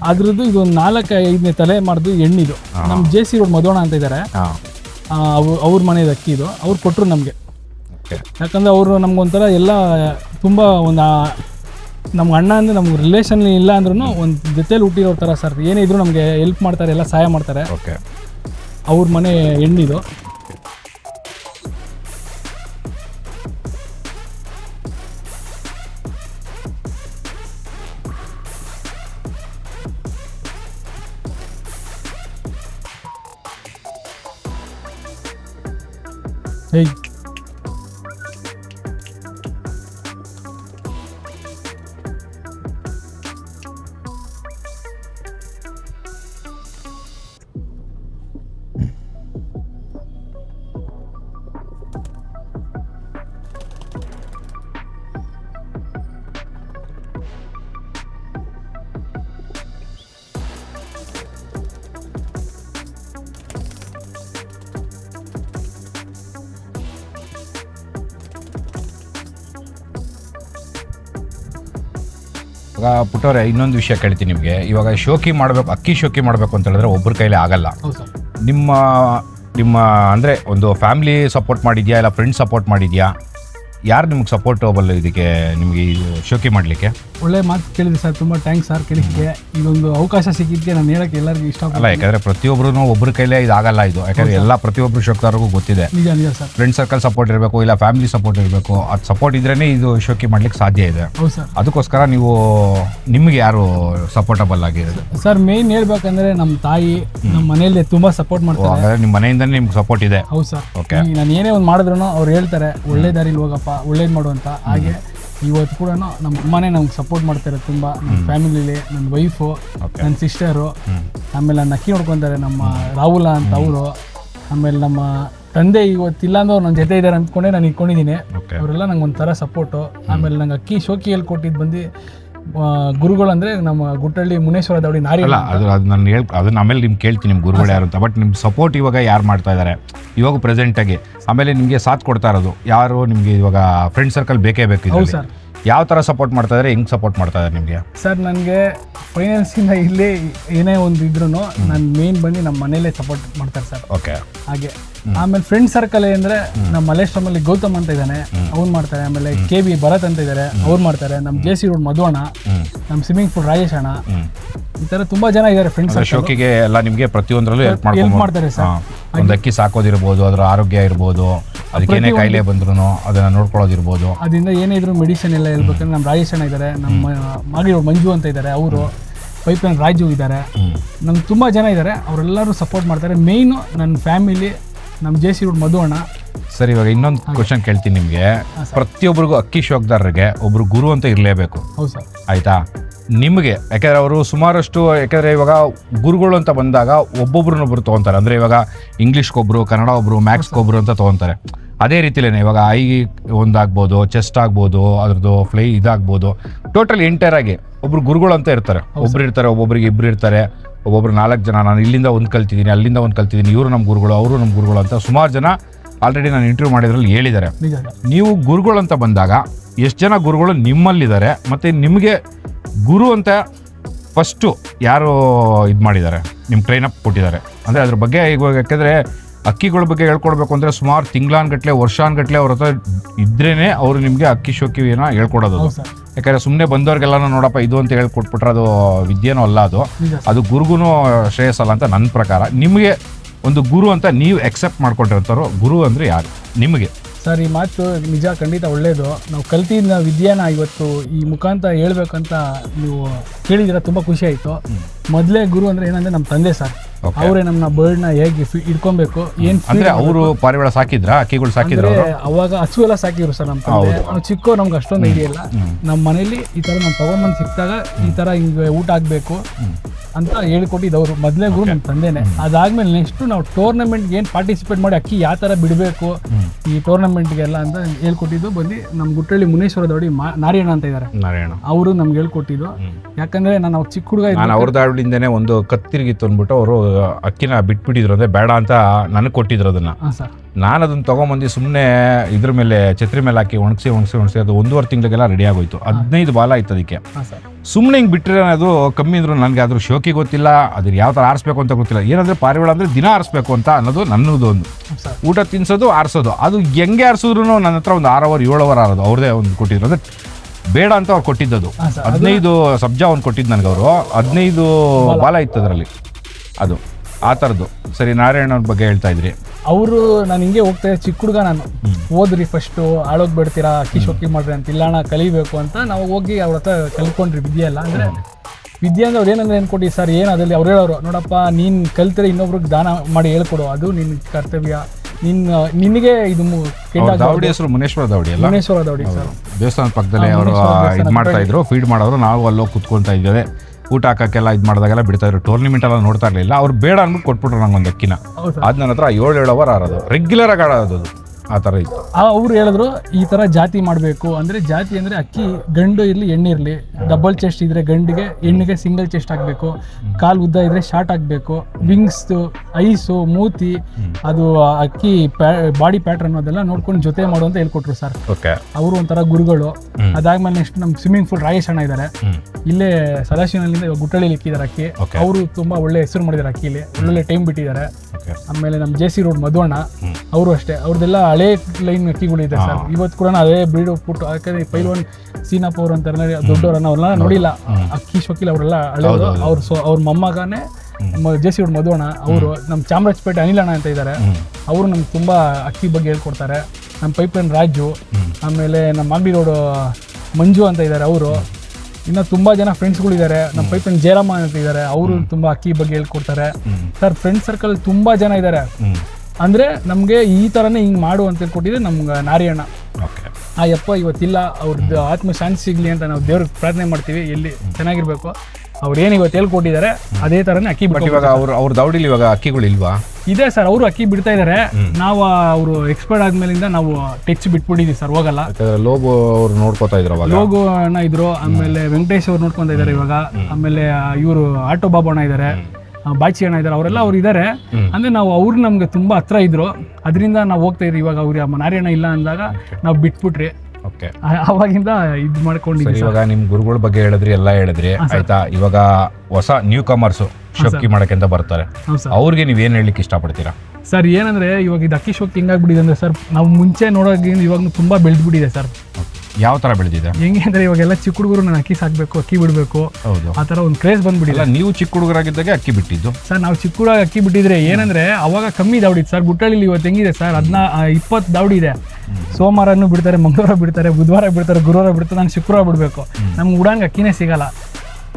ಅದ್ರದ್ದು ಇದು ನಾಲ್ಕ ಐದನೇ ತಲೆ ಮಾಡಿದ್ದು ಎಣ್ಣಿದು. ನಮ್ಮ ಜೆ ಸಿ ರೋಡ್ ಮಧೋಣ ಅಂತ ಇದ್ದಾರೆ ಅವ್ರ ಮನೆಯದು ಅಕ್ಕಿ ಇದು. ಅವ್ರು ಕೊಟ್ಟರು ನಮಗೆ. ಯಾಕಂದ್ರೆ ಅವರು ನಮ್ಗೊಂಥರ ಎಲ್ಲ ತುಂಬ ಒಂದು ನಮ್ಗೆ ಅಣ್ಣ ಅಂದರೆ ನಮ್ಗೆ ರಿಲೇಷನ್ ಇಲ್ಲ ಅಂದ್ರೂ ಒಂದು ಜೊತೆಲಿ ಹುಟ್ಟಿರೋ ಥರ ಸರ್. ಏನೇ ಇದ್ರು ನಮಗೆ ಹೆಲ್ಪ್ ಮಾಡ್ತಾರೆ ಎಲ್ಲ ಸಹಾಯ ಮಾಡ್ತಾರೆ. ಓಕೆ. ಅವ್ರ ಮನೆ ಹೆಣ್ಣಿದು ಪುಟ್ಟವ್ರೆ ಇನ್ನೊಂದು ವಿಷಯ ಕೇಳ್ತೀನಿ ನಿಮಗೆ. ಇವಾಗ ಶೋಕಿ ಮಾಡಬೇಕು ಅಕ್ಕಿ ಶೋಕಿ ಮಾಡಬೇಕು ಅಂತ ಹೇಳಿದ್ರೆ ಒಬ್ಬರ ಕೈಲಿ ಆಗಲ್ಲ. ನಿಮ್ಮ ನಿಮ್ಮ ಅಂದರೆ ಒಂದು ಫ್ಯಾಮಿಲಿ ಸಪೋರ್ಟ್ ಮಾಡಿದ್ಯಾ ಇಲ್ಲ ಫ್ರೆಂಡ್ಸ್ ಸಪೋರ್ಟ್ ಮಾಡಿದ್ಯಾ? ಯಾರು ನಿಮ್ಗೆ ಸಪೋರ್ಟಬಲ್ ಇದಕ್ಕೆ ನಿಮಗೆ ಶೋಕಿ ಮಾಡಲಿಕ್ಕೆ? ಒಳ್ಳೆ ಮಾತು ಕೇಳಿದೆ ಸರ್ ತುಂಬ ಥ್ಯಾಂಕ್ಸ್ ಸರ್ ಕೇಳಿದ್ದಕ್ಕೆ. ಇದೊಂದು ಅವಕಾಶ ಸಿಕ್ಕಿದ್ದಕ್ಕೆ ನಾನು ಹೇಳಕ್ಕೆ ಎಲ್ಲರಿಗೂ ಇಷ್ಟ ಅಲ್ಲ ಯಾಕಂದರೆ ಪ್ರತಿಯೊಬ್ಬರು ಒಬ್ಬರ ಕೈಲೇ ಇದಾಗಲ್ಲ ಇದು. ಯಾಕಂದರೆ ಎಲ್ಲ ಪ್ರತಿಯೊಬ್ಬರು ಶಕ್ತರಿಗೂ ಗೊತ್ತಿದೆ. ನಿಜ ನಿಜ ಸರ್ ಫ್ರೆಂಡ್ ಸರ್ಕಲ್ ಸಪೋರ್ಟ್ ಇರಬೇಕು ಇಲ್ಲ ಫ್ಯಾಮಿಲಿ ಸಪೋರ್ಟ್ ಇರಬೇಕು ಅದು ಸಪೋರ್ಟ್ ಇದ್ರೇನೆ ಇದು ಶೋಕಿ ಮಾಡ್ಲಿಕ್ಕೆ ಸಾಧ್ಯ ಇದೆ. ಹೌದು ಸರ್ ಅದಕ್ಕೋಸ್ಕರ ನೀವು ನಿಮಗೆ ಯಾರು ಸಪೋರ್ಟಬಲ್ ಆಗಿರೋದು? ಸರ್ ಮೇನ್ ಹೇಳ್ಬೇಕಂದ್ರೆ ನಮ್ಮ ತಾಯಿ ನಮ್ಮ ಮನೆಯಲ್ಲಿ ತುಂಬಾ ಸಪೋರ್ಟ್ ಓ, ಮಾಡ್ತಾರೆ. ಹಾಗಾದ್ರೆ ನಿಮ್ಮ ಮನೆಯಿಂದನೇ ನಿಮ್ಗೆ ಸಪೋರ್ಟ್ ಇದೆ. ಹೌದು ಸರ್ ಓಕೆ ನಾನು ಏನೇ ಒಂದು ಮಾಡಿದ್ರು ಅವ್ರು ಹೇಳ್ತಾರೆ ಒಳ್ಳೆ ದಾರಿಲಿ ಹೋಗಪ್ಪ ಒಳ್ಳೇದು ಮಾಡು ಅಂತ. ಹಾಗೆ ಇವತ್ತು ಕೂಡ ನಮ್ಮ ಅಮ್ಮನೇ ನಮ್ಗೆ ಸಪೋರ್ಟ್ ಮಾಡ್ತಾರೆ ತುಂಬ. ನಮ್ಮ ಫ್ಯಾಮಿಲಿಲಿ ನನ್ನ ವೈಫು ನನ್ನ ಸಿಸ್ಟರು ಆಮೇಲೆ ನನ್ನ ಅಕ್ಕಿ ನೋಡ್ಕೊತಾರೆ ನಮ್ಮ ರಾಹುಲ ಅಂತ ಅವರು. ಆಮೇಲೆ ನಮ್ಮ ತಂದೆ ಇವತ್ತಿಲ್ಲ ಅಂದ್ರೆ ಅವ್ರು ನನ್ನ ಜೊತೆ ಇದ್ದಾರೆ ಅಂದ್ಕೊಂಡೆ ನಾನು ಇಟ್ಕೊಂಡಿದ್ದೀನಿ. ಅವರೆಲ್ಲ ನಂಗೆ ಒಂಥರ ಸಪೋರ್ಟು ಆಮೇಲೆ ನಂಗೆ ಅಕ್ಕಿ ಶೋಕಿಯಲ್ಲಿ ಕೊಟ್ಟಿದ್ದು ಬಂದು ಆ, ಗುರುಗಳು ಅಂದರೆ ನಮ್ಮ ಗುಟ್ಟಳ್ಳಿ ಮುನೇಶ್ವರ ದೌಡಿ ನಾರಿ ಅಲ್ಲ ಅದು ಅದು ನಾನು ಹೇಳ್ ಅದನ್ನ ಆಮೇಲೆ ನಿಮ್ಗೆ ಕೇಳ್ತೀನಿ ನಿಮ್ಮ ಗುರುಗಳು ಯಾರು ಅಂತ. ಬಟ್ ನಿಮ್ಮ ಸಪೋರ್ಟ್ ಇವಾಗ ಯಾರು ಮಾಡ್ತಾ ಇದ್ದಾರೆ ಇವಾಗ ಪ್ರೆಸೆಂಟಾಗಿ ಆಮೇಲೆ ನಿಮಗೆ ಸಾಥ್ ಕೊಡ್ತಾ ಇರೋದು. ಯಾರು ನಿಮಗೆ ಇವಾಗ ಫ್ರೆಂಡ್ ಸರ್ಕಲ್ ಬೇಕೇ ಬೇಕು ಹೌದು ಇದರಲ್ಲಿ. ಸರ್. ಯಾವ ಥರ ಸಪೋರ್ಟ್ ಮಾಡ್ತಾ ಇದ್ದಾರೆ ಹೆಂಗೆ ಸಪೋರ್ಟ್ ಮಾಡ್ತಾ ಇದ್ದಾರೆ ನಿಮಗೆ? ಸರ್ ನನಗೆ ಫೈನಾನ್ಸಿಂದ ಇಲ್ಲಿ ಏನೇ ಒಂದು ಇದ್ರೂ ನಾನು ಮೇನ್ ಬಂದು ನಮ್ಮ ಮನೇಲೇ ಸಪೋರ್ಟ್ ಮಾಡ್ತಾರೆ ಸರ್. ಓಕೆ ಹಾಗೆ. ಆಮೇಲೆ ಫ್ರೆಂಡ್ ಸರ್ಕಲ್ ಅಂದ್ರೆ ನಮ್ಮ ಮಲೇಶ್ವರಮಲ್ಲಿ ಗೌತಮ್ ಅಂತ ಇದ್ದಾನೆ. ಅವ್ನು ಮಾಡ್ತಾರೆ. ಆಮೇಲೆ ಕೆ ಬಿ ಭರತ್ ಅಂತ ಇದ್ದಾರೆ ಅವ್ರು ಮಾಡ್ತಾರೆ. ನಮ್ಮ ಜೆ ಸಿ ರೋಡ್ ಮಧು ಅಣ್ಣ ನಮ್ಮ ಸ್ವಿಮ್ಮಿಂಗ್ ಪೂಲ್ ರಾಜೇಶ್ ಅಣ್ಣ. ಈ ತರ ತುಂಬಾ ಜನ ಇದ್ದಾರೆ ಫ್ರೆಂಡ್ಸ್ ಶೋಕಿಗೆ ಎಲ್ಲ ನಿಮಗೆ ಪ್ರತಿಯೊಂದರಲ್ಲೂ ಹೆಲ್ಪ್ ಮಾಡ್ತಾರೆ ಸರ್. ಒಂದು ಅಕ್ಕಿ ಸಾಕೋದಿರ್ಬೋದು ಅದರ ಆರೋಗ್ಯ ಇರ್ಬೋದು ಏನೇ ಕಾಯಿಲೆ ಬಂದ್ರು ಅದನ್ನ ನೋಡ್ಕೊಳ್ಳೋದಿರ್ಬೋದು. ಅದರಿಂದ ಏನೇ ಇದ್ರು ಮೆಡಿಸಿನ್ ಎಲ್ಲ ಹೇಳ್ಬೇಕಂದ್ರೆ ನಮ್ಮ ರಾಜೇಶ್ ಅಣ್ಣ ಇದ್ದಾರೆ ನಮ್ಮ ಮಾಗಿ ಮಂಜು ಅಂತ ಇದ್ದಾರೆ ಅವರು ಪೈಪ್ಲೈನ್ ರಾಜು ಇದ್ದಾರೆ. ನಮ್ಗೆ ತುಂಬ ಜನ ಇದ್ದಾರೆ ಅವರೆಲ್ಲರೂ ಸಪೋರ್ಟ್ ಮಾಡ್ತಾರೆ. ಮೇಯ್ನು ನನ್ನ ಫ್ಯಾಮಿಲಿ ನಮ್ಮ ಜೆ ಸಿ ರೋಡ್ ಮಧು ಅಣ್ಣ. ಸರ್ ಇವಾಗ ಇನ್ನೊಂದು ಕ್ವಶನ್ ಕೇಳ್ತೀನಿ ನಿಮಗೆ. ಪ್ರತಿಯೊಬ್ಬರಿಗೂ ಅಕ್ಕಿ ಶೋಕ್ದಾರರಿಗೆ ಒಬ್ರು ಗುರು ಅಂತ ಇರಲೇಬೇಕು. ಹೌದು ಸರ್. ಆಯ್ತಾ? ನಿಮಗೆ ಯಾಕಂದ್ರೆ ಅವರು ಸುಮಾರಷ್ಟು ಯಾಕಂದ್ರೆ ಇವಾಗ ಗುರುಗಳು ಅಂತ ಬಂದಾಗ ಒಬ್ಬೊಬ್ರನ್ನೊಬ್ರು ತೊಗೊಂತಾರೆ. ಅಂದ್ರೆ ಇವಾಗ ಇಂಗ್ಲೀಷ್ಗೊಬ್ರು ಕನ್ನಡ ಒಬ್ರು ಮ್ಯಾಥ್ಸ್ಗೊಬ್ರು ಅಂತ ತೊಗೊಂತಾರೆ. ಅದೇ ರೀತಿಲೇ ಇವಾಗ ಐ ಒಂದಾಗ್ಬೋದು ಚೆಸ್ಟ್ ಆಗ್ಬೋದು ಅದ್ರದ್ದು ಫ್ಲೈ ಇದಾಗ್ಬೋದು. ಟೋಟಲ್ ಎಂಟೈರ್ ಆಗಿ ಒಬ್ರು ಗುರುಗಳು ಅಂತ ಇರ್ತಾರೆ ಒಬ್ರು ಇರ್ತಾರೆ ಒಬ್ಬೊಬ್ರಿಗೆ ಇಬ್ರು ಇರ್ತಾರೆ. ಒಬ್ಬೊಬ್ರು ನಾಲ್ಕು ಜನ ನಾನು ಇಲ್ಲಿಂದ ಒಂದು ಕಲ್ತಿದ್ದೀನಿ ಅಲ್ಲಿಂದ ಒಂದು ಕಲ್ತಿದ್ದೀನಿ ಇವರು ನಮ್ಮ ಗುರುಗಳು ಅವರು ನಮ್ಮ ಗುರುಗಳು ಅಂತ ಸುಮಾರು ಜನ ಆಲ್ರೆಡಿ ನಾನು ಇಂಟರ್ವ್ಯೂ ಮಾಡಿದ್ರಲ್ಲಿ ಹೇಳಿದ್ದಾರೆ. ನೀವು ಗುರುಗಳು ಅಂತ ಬಂದಾಗ ಎಷ್ಟು ಜನ ಗುರುಗಳು ನಿಮ್ಮಲ್ಲಿದ್ದಾರೆ ಮತ್ತು ನಿಮಗೆ ಗುರು ಅಂತ ಫಸ್ಟು ಯಾರು ಇದು ಮಾಡಿದ್ದಾರೆ? ನಿಮ್ಮ ಟ್ರೈನ್ ಅಪ್ ಕೊಟ್ಟಿದ್ದಾರೆ. ಅಂದರೆ ಅದ್ರ ಬಗ್ಗೆ ಈಗ ಯಾಕೆಂದರೆ ಅಕ್ಕಿಗಳ ಬಗ್ಗೆ ಹೇಳ್ಕೊಡ್ಬೇಕು ಅಂದರೆ ಸುಮಾರು ತಿಂಗ್ಳಾನ್ಗಟ್ಲೆ ವರ್ಷಾನ್ಗಟ್ಲೆ ಅವ್ರ ಹತ್ರ ಇದ್ರೇ ಅವರು ನಿಮಗೆ ಅಕ್ಕಿ ಶೋಕಿನ ಹೇಳ್ಕೊಡೋದು ಅದು. ಹೌದು ಸರ್. ಯಾಕಂದರೆ ಸುಮ್ಮನೆ ಬಂದವ್ರಿಗೆಲ್ಲ ನೋಡಪ್ಪ ಇದು ಅಂತ ಹೇಳ್ಕೊಟ್ಬಿಟ್ರೆ ಅದು ವಿದ್ಯೆನೂ ಅಲ್ಲ ಅದು. ಅದು ಗುರುಗೂ ಶ್ರೇಯಸ್ಸಲ್ಲ ಅಂತ ನನ್ನ ಪ್ರಕಾರ. ನಿಮಗೆ ಒಂದು ಗುರು ಅಂತ ನೀವು ಎಕ್ಸೆಪ್ಟ್ ಮಾಡ್ಕೊಂಡಿರ್ತಾರೋ ಗುರು ಅಂದರೆ ಯಾರು? ನಿಮಗೆ. ಸರ್ ಈ ಮಾತು ನಿಜ ಖಂಡಿತ ಒಳ್ಳೆಯದು ನಾವು ಕಲ್ತಿದ್ದ ವಿದ್ಯೆನ ಇವತ್ತು ಈ ಮುಖಾಂತರ ಹೇಳ್ಬೇಕಂತ ನೀವು ಕೇಳಿದಿರ ತುಂಬ ಖುಷಿ ಆಯಿತು. ಮೊದಲೇ ಗುರು ಅಂದರೆ ಏನಂದ್ರೆ ನಮ್ಮ ತಂದೆ ಸರ್. ಅವರೇ ನಮ್ಮ ಬರ್ಡ್ನ ಹೇಗೆ ಫಿ- ಇಟ್ಕೊಬೇಕು ಏನ್ ಅಂದ್ರೆ ಅವರು ಪಾರಿವಾಳ ಸಾಕಿದ್ರ ಅಕ್ಕಿಗಳು ಸಾಕಿದ್ರ ಅವಾಗ ಹಸು ಎಲ್ಲ ಸಾಕಿದ್ರು ಸರ್ ನಮ್ಮ ತಂದೆ. ನಾವು ಚಿಕ್ಕ ನಮ್ಗೆ ಅಷ್ಟೊಂದು ಐಡಿಯಾ ಇಲ್ಲ. ನಮ್ಮ ಮನೇಲಿ ಈ ತರ ನಾವು ತಗೊಂಬಂದು ಸಿಕ್ತಾಗ ಈ ತರ ಹಿಂಗೆ ಊಟ ಆಗ್ಬೇಕು ಅಂತ ಹೇಳ್ಕೊಟ್ಟಿದ್ದವ್ರು. ಮೊದಲೇ ಗುರು ನಮ್ಮ ತಂದೆನೆ. ಅದಾದ್ಮೇಲೆ ನೆಕ್ಸ್ಟ್ ನಾವು ಟೂರ್ನಮೆಂಟ್ ಏನು ಪಾರ್ಟಿಸಿಪೇಟ್ ಮಾಡಿ ಅಕ್ಕಿ ಯಾವ ಥರ ಬಿಡಬೇಕು ಈ ಟೂರ್ನಮೆಂಟ್ಗೆಲ್ಲ ಅಂತ ಹೇಳ್ಕೊಟ್ಟಿದ್ದು. ಬಂದು ನಮ್ಮ ಗುಟ್ಟಳ್ಳಿ ಮುನೇಶ್ವರದವಡಿ ನಾರಾಯಣ ಅಂತ ಇದ್ದಾರೆ ನಾರಾಯಣ. ಅವರು ನಮ್ಗೆ ಹೇಳ್ಕೊಟ್ಟಿದ್ದು. ಯಾಕಂದ್ರೆ ನಾನು ಚಿಕ್ಕ ಹುಡುಗ ಅವ್ರ ಒಂದು ಕತ್ತಿರಿಗಿತ್ತು ಅಂದ್ಬಿಟ್ಟು ಅವರು ಅಕ್ಕಿನ ಬಿಟ್ಬಿಟ್ಟಿದ್ರು ಅಂದ್ರೆ ಬೇಡ ಅಂತ ನನಗೆ ಕೊಟ್ಟಿದ್ರು ಅದನ್ನ. ನಾನು ಅದನ್ನ ತಗೊಂಬಂದು ಸುಮ್ಮನೆ ಇದ್ರ ಮೇಲೆ ಛತ್ರಿ ಮೇಲೆ ಹಾಕಿ ಒಣಗಿಸಿ ಒಣಗಿಸಿ ಒಣಗಿಸಿ ಅದು ಒಂದೂವರೆ ತಿಂಗಳಿಗೆಲ್ಲ ರೆಡಿ ಆಗೋಯ್ತು. ಹದಿನೈದು ಬಾಲ ಆಯ್ತು ಅದಕ್ಕೆ. ಸುಮ್ಮನೆ ಹಿಂಗೆ ಬಿಟ್ಟರೆ ಅದು ಕಮ್ಮಿ ಅಂದ್ರು ನನಗೆ ಅದ್ರ ಶೋಕಿ ಗೊತ್ತಿಲ್ಲ ಅದ್ರ ಯಾವ ಥರ ಆರಿಸ್ಬೇಕು ಅಂತ ಗೊತ್ತಿಲ್ಲ. ಏನಂದ್ರೆ ಪಾರಿವಾಳ ಅಂದರೆ ದಿನ ಆರಿಸ್ಬೇಕು ಅಂತ ಅನ್ನೋದು ನನ್ನದು ಒಂದು. ಊಟ ತಿನ್ಸೋದು ಆರಿಸೋದು. ಅದು ಹೆಂಗೆ ಆರಿಸಿದ್ರು ನನ್ನ ಹತ್ರ ಒಂದು ಆರು ಅವರ್ ಏಳು ಅವರ್ ಆರೋದು. ಅವ್ರದೇ ಒಂದು ಕೊಟ್ಟಿದ್ರು. ಅಂದರೆ ಬೇಡ ಅಂತ ಅವ್ರು ಕೊಟ್ಟಿದ್ದದು. ಹದಿನೈದು ಸಬ್ಜಾ ಒಂದು ಕೊಟ್ಟಿದ್ದು ನನಗೆ ಅವರು. ಹದಿನೈದು ಬಾಲ ಇತ್ತು ಅದರಲ್ಲಿ. ಅದು ಆ ಥರದ್ದು. ಸರಿ ನಾರಾಯಣನ ಬಗ್ಗೆ ಹೇಳ್ತಾ ಇದ್ರಿ. ಅವರು ನಾನು ಹಿಂಗೆ ಹೋಗ್ತಾ ಇದ್ದೆ. ಚಿಕ್ಕ ಹುಡುಗ ನಾನು. ಓದ್ರಿ ಫಸ್ಟು ಆಳೋಗಿ ಬಿಡ್ತೀರಾ ಅಕ್ಕಿ ಶೋಕಿ ಮಾಡ್ರಿ ಅಂತ. ಇಲ್ಲಣ್ಣ ಕಲಿಬೇಕು ಅಂತ ನಾವು ಹೋಗಿ ಅವ್ರ ಹತ್ರ ಕಲ್ತ್ಕೊಂಡ್ರಿ ವಿದ್ಯೆ ಎಲ್ಲ. ಅಂದರೆ ವಿದ್ಯೆ ಅಂದ್ರೆ ಅವ್ರು ಏನಂದ್ರೆ ಏನ್ಕೊಡಿ ಸರ್ ಏನು ಅದರಲ್ಲಿ ಅವ್ರು ಹೇಳೋರು ನೋಡಪ್ಪ ನೀನು ಕಲ್ತಿರೋ ಇನ್ನೊಬ್ರಿಗೆ ದಾನ ಮಾಡಿ ಹೇಳ್ಕೊಡು. ಅದು ನಿನ್ನ ಕರ್ತವ್ಯ. ನಿನ್ನ ನಿನಗೆ ಇದು ದಾವಡಿ ಹೆಸರು ಮುನೇಶ್ವರ ದಾವಡಿ ಅಲ್ಲ? ಮುನೇಶ್ವರ ದಾವಡಿ ಸರ್. ದೇವಸ್ಥಾನದ ಪಕ್ಕದಲ್ಲೇ ಅವರು ಇದು ಮಾಡ್ತಾ ಇದ್ರು ಫೀಡ್ ಮಾಡೋರು ನಾವು ಅಲ್ಲೋಗಿ ಕುತ್ಕೊಳ್ತಾ ಇದ್ದೇವೆ. ಊಟ ಹಾಕಕ್ಕೆಲ್ಲ ಇದು ಮಾಡಿದಾಗೆಲ್ಲ ಬಿಡ್ತಾ ಇದ್ರು. ಟೂರ್ನಿಮೆಂಟ್ ಎಲ್ಲ ನೋಡ್ತಾ ಇರಲಿಲ್ಲ. ಅವ್ರು ಬೇಡ ಅಂದ್ಬಿಟ್ಟು ಕೊಟ್ಬಿಟ್ರು ನಂಗೆ ಒಂದು ಅಕ್ಕಿನ ಅದು ನನ್ನ ಹತ್ರ ಏಳು ಏಳು ಅವರ್ ಆರೋದು ರೆಗ್ಯುಲರ್ ಆಗಿ ಆಡೋದು ಅದು. ಆ ಥರ ಇತ್ತು. ಅವ್ರು ಹೇಳಿದ್ರು ಈ ಥರ ಜಾತಿ ಮಾಡಬೇಕು. ಅಂದರೆ ಜಾತಿ ಅಂದರೆ ಅಕ್ಕಿ ಗಂಡು ಇರಲಿ ಹೆಣ್ಣು ಇರಲಿ. ಡಬಲ್ ಚೆಸ್ಟ್ ಇದ್ರೆ ಗಂಡಿಗೆ ಹೆಣ್ಣಿಗೆ ಸಿಂಗಲ್ ಚೆಸ್ಟ್ ಆಗಬೇಕು. ಕಾಲು ಉದ್ದ ಇದ್ರೆ ಶಾರ್ಟ್ ಆಗಬೇಕು. ವಿಂಗ್ಸ್ ಐಸು ಮೂತಿ ಅದು ಅಕ್ಕಿ ಬಾಡಿ ಪ್ಯಾಟ್ರನ್ ಅದೆಲ್ಲ ನೋಡ್ಕೊಂಡು ಜೊತೆ ಮಾಡು ಅಂತ ಹೇಳ್ಕೊಟ್ರು ಸರ್ ಓಕೆ ಅವರು ಒಂಥರ ಗುರುಗಳು. ಅದಾದ್ಮೇಲೆ ನೆಕ್ಸ್ಟ್ ನಮ್ಮ ಸ್ವಿಮ್ಮಿಂಗ್ ಫೂಲ್ ರಾಯೇಶ್ ಅಣ್ಣ ಇದ್ದಾರೆ ಇಲ್ಲೇ ಸದಾಶಿವನಲ್ಲಿಂದ ಗುಟ್ಟಳ್ಳಿಲಿ ಇಕ್ಕಿದ್ದಾರೆ ಅಕ್ಕಿ. ಅವರು ತುಂಬಾ ಒಳ್ಳೆ ಹೆಸರು ಮಾಡಿದ್ದಾರೆ ಅಕ್ಕಿಲಿ. ಒಳ್ಳೊಳ್ಳೆ ಟೈಮ್ ಬಿಟ್ಟಿದ್ದಾರೆ. ಆಮೇಲೆ ನಮ್ಮ ಜೆ ಸಿ ರೋಡ್ ಮಧುವಣ್ಣ. ಅವರು ಅಷ್ಟೇ. ಅವ್ರದ್ದೆಲ್ಲ ಹಳೆ ಲೈನ್ ಅಕ್ಕಿಗಳಿದೆ ಸರ್. ಇವತ್ತು ಕೂಡ ಅದೇ ಬ್ರೀಡ್ ಪುಟ್ಟು ಯಾಕಂದ್ರೆ ಪೈಲ್ವಾನ್ ಸೀನಪ್ಪ ಅವರು ಅಂತಾರೆ ದೊಡ್ಡವರನ್ನ ಅವ್ರನ್ನ ನೋಡಿಲ್ಲ. ಅಕ್ಕಿ ಶೋಕಿಲ್ ಅವರೆಲ್ಲ ಹಳೆಯವರು ಅವ್ರ ಸೊ ಅವ್ರ ಮೊಮ್ಮಗನೇ ಜೆ ಸಿ ರೋಡ್ ಮಧುವಣ್ಣ ಅವರು ನಮ್ಮ ಚಾಮರಾಜಪೇಟೆ ಅನಿಲಣ್ಣ ಅಂತ ಇದ್ದಾರೆ ಅವರು ನಮ್ಗೆ ತುಂಬ ಅಕ್ಕಿ ಬಗ್ಗೆ ಹೇಳ್ಕೊಡ್ತಾರೆ. ನಮ್ಮ ಪೈಪ್ ಲೈನ್ ರಾಜು ಆಮೇಲೆ ನಮ್ಮ ಮಾಗಡಿ ರೋಡು ಮಂಜು ಅಂತ ಇದ್ದಾರೆ ಅವರು. ಇನ್ನು ತುಂಬ ಜನ ಫ್ರೆಂಡ್ಸ್ಗಳಿದ್ದಾರೆ ನಮ್ಮ ಫ್ರೆಂಡ್ ಜಯರಾಮ ಅಂತ ಇದ್ದಾರೆ ಅವರು ತುಂಬ ಅಕ್ಕಿ ಬಗ್ಗೆ ಹೇಳ್ಕೊಡ್ತಾರೆ. ಸರ್ ಫ್ರೆಂಡ್ ಸರ್ಕಲ್ ತುಂಬ ಜನ ಇದ್ದಾರೆ. ಅಂದರೆ ನಮಗೆ ಈ ಥರನೇ ಹಿಂಗೆ ಮಾಡು ಅಂತ ಹೇಳ್ಕೊಟ್ಟಿದ್ರೆ ನಮ್ಗೆ ನಾರಿಯಣ್ಣ. ಓಕೆ. ಆ ಯಪ್ಪ ಇವತ್ತಿಲ್ಲ ಅವ್ರದ್ದು ಆತ್ಮ ಶಾಂತಿ ಸಿಗಲಿ ಅಂತ ನಾವು ದೇವ್ರಿಗೆ ಪ್ರಾರ್ಥನೆ ಮಾಡ್ತೀವಿ. ಎಲ್ಲಿ ಚೆನ್ನಾಗಿರ್ಬೇಕು. ಅವ್ರು ಏನು ಇವತ್ತು ಹೇಳ್ಕೊಟ್ಟಿದ್ದಾರೆ ಅದೇ ತರನೇ ಅಕ್ಕಿ ಬಟ್ ಬಿಟ್ಟು ಇವಾಗ ಅವ್ರು ಅವ್ರ ದಾವಡಿಲಿ ಇವಾಗ ಅಕ್ಕಿಗಳು ಇಲ್ವಾ ಇದೆ ಸರ್ ಅವರು ಅಕ್ಕಿ ಬಿಡ್ತಾ ಇದ್ದಾರೆ ನಾವು ಅವರು ಎಕ್ಸ್ಪರ್ಟ್ ಆದ್ಮೇಲಿಂದ ನಾವು ಟಚ್ ಬಿಟ್ಬಿಟ್ಟಿದೀವಿ ಸರ್ ಹೋಗಲ್ಲ. ಯಾಕಂದ್ರೆ ಲೋಗೋ ಅವ್ರು ನೋಡ್ಕೋತಾ ಇದ್ರು ಅವಾಗ. ಲೋಗೋ ಅಣ್ಣ ಇದ್ರು ಆಮೇಲೆ ವೆಂಕಟೇಶ್ ಅವ್ರು ನೋಡ್ಕೊಂತ ಇದ್ದಾರೆ ಇವಾಗ. ಆಮೇಲೆ ಇವರು ಆಟೋ ಬಾಬು ಅಣ್ಣ ಇದ್ದಾರೆ. ಬಾಚಿ ಅಣ್ಣ ಇದ್ದಾರೆ ಅವರೆಲ್ಲ ಅವ್ರು ಇದ್ದಾರೆ. ಅಂದ್ರೆ ನಾವು ಅವ್ರು ನಮ್ಗೆ ತುಂಬಾ ಹತ್ರ ಇದ್ರು. ಅದರಿಂದ ನಾವು ಹೋಗ್ತಾ ಇದ್ವಿ ಇವಾಗ ಅವ್ರು ನಾರಾಯಣ ಇಲ್ಲ ಅಂದಾಗ ನಾವು ಬಿಟ್ಬಿಟ್ರಿ. ಓಕೆ ಅವಾಗಿಂದ ಇದು ಮಾಡ್ಕೊಂಡು ಇವಾಗ ನಿಮ್ ಗುರುಗಳ ಬಗ್ಗೆ ಹೇಳಿದ್ರಿ ಎಲ್ಲ ಹೇಳಿದ್ರಿ. ಆಯ್ತಾ? ಇವಾಗ ಹೊಸ ನ್ಯೂ ಕಮರ್ಸ್ ಶೋಕಿ ಮಾಡಕ್ಕೆ ಅಂತ ಬರ್ತಾರೆ. ಅವ್ರಿಗೆ ನೀವ್ ಏನ್ ಹೇಳಲಿಕ್ಕೆ ಇಷ್ಟಪಡ್ತೀರಾ? ಸರ್ ಏನಂದ್ರೆ ಇವಾಗ ಇದು ಅಕ್ಕಿ ಶೋಕ್ ಹಿಂಗಾಗ್ಬಿಟ್ಟಿದೆ ಅಂದ್ರೆ ಸರ್ ನಾವು ಮುಂಚೆ ನೋಡೋದ್ರಿಂದ ಇವಾಗ ತುಂಬಾ ಬೆಳೆದ್ಬಿಟ್ಟಿದೆ ಸರ್. ಯಾವ ತರ ಬೆಳೆದಿದೆ? ಹೆಂಗೆ ಅಂದ್ರೆ ಇವಾಗೆಲ್ಲ ಚಿಕ್ಕ ಹುಡುಗರು ನಾನು ಅಕ್ಕಿ ಸಾಕ್ಬೇಕು ಅಕ್ಕಿ ಬಿಡಬೇಕು. ಹೌದು. ಆ ಥರ ಒಂದು ಕ್ರೇಜ್ ಬಂದ್ಬಿಟ್ಟಿಲ್ಲ ನೀವು ಚಿಕ್ಕ ಹುಡುಗರಾಗಿದ್ದಾಗ ಅಕ್ಕಿ ಬಿಟ್ಟಿದ್ದು? ಸರ್ ನಾವು ಚಿಕ್ಕ ಹುಡುಗ ಅಕ್ಕಿ ಬಿಟ್ಟಿದ್ರೆ ಏನಂದ್ರೆ ಅವಾಗ ಕಮ್ಮಿ ದಾವಡಿತ್ತು ಸರ್. ಗುಟ್ಟಳ್ಳಿಲಿ ಇವತ್ತು ಹೆಂಗಿದೆ ಸರ್? ಅದನ್ನ ಇಪ್ಪತ್ತು ದಾವಡಿ ಇದೆ. ಸೋಮವಾರನೂ ಬಿಡ್ತಾರೆ ಮಂಗಳವಾರ ಬಿಡ್ತಾರೆ ಬುಧವಾರ ಬಿಡ್ತಾರೆ ಗುರುವಾರ ಬಿಡ್ತಾರೆ ನಾನು ಶುಕ್ರವಾರ ಬಿಡಬೇಕು. ನಮ್ಗೆ ಉಡಾನ್ಗೆ ಅಕ್ಕಿನೇ ಸಿಗಲ್ಲ.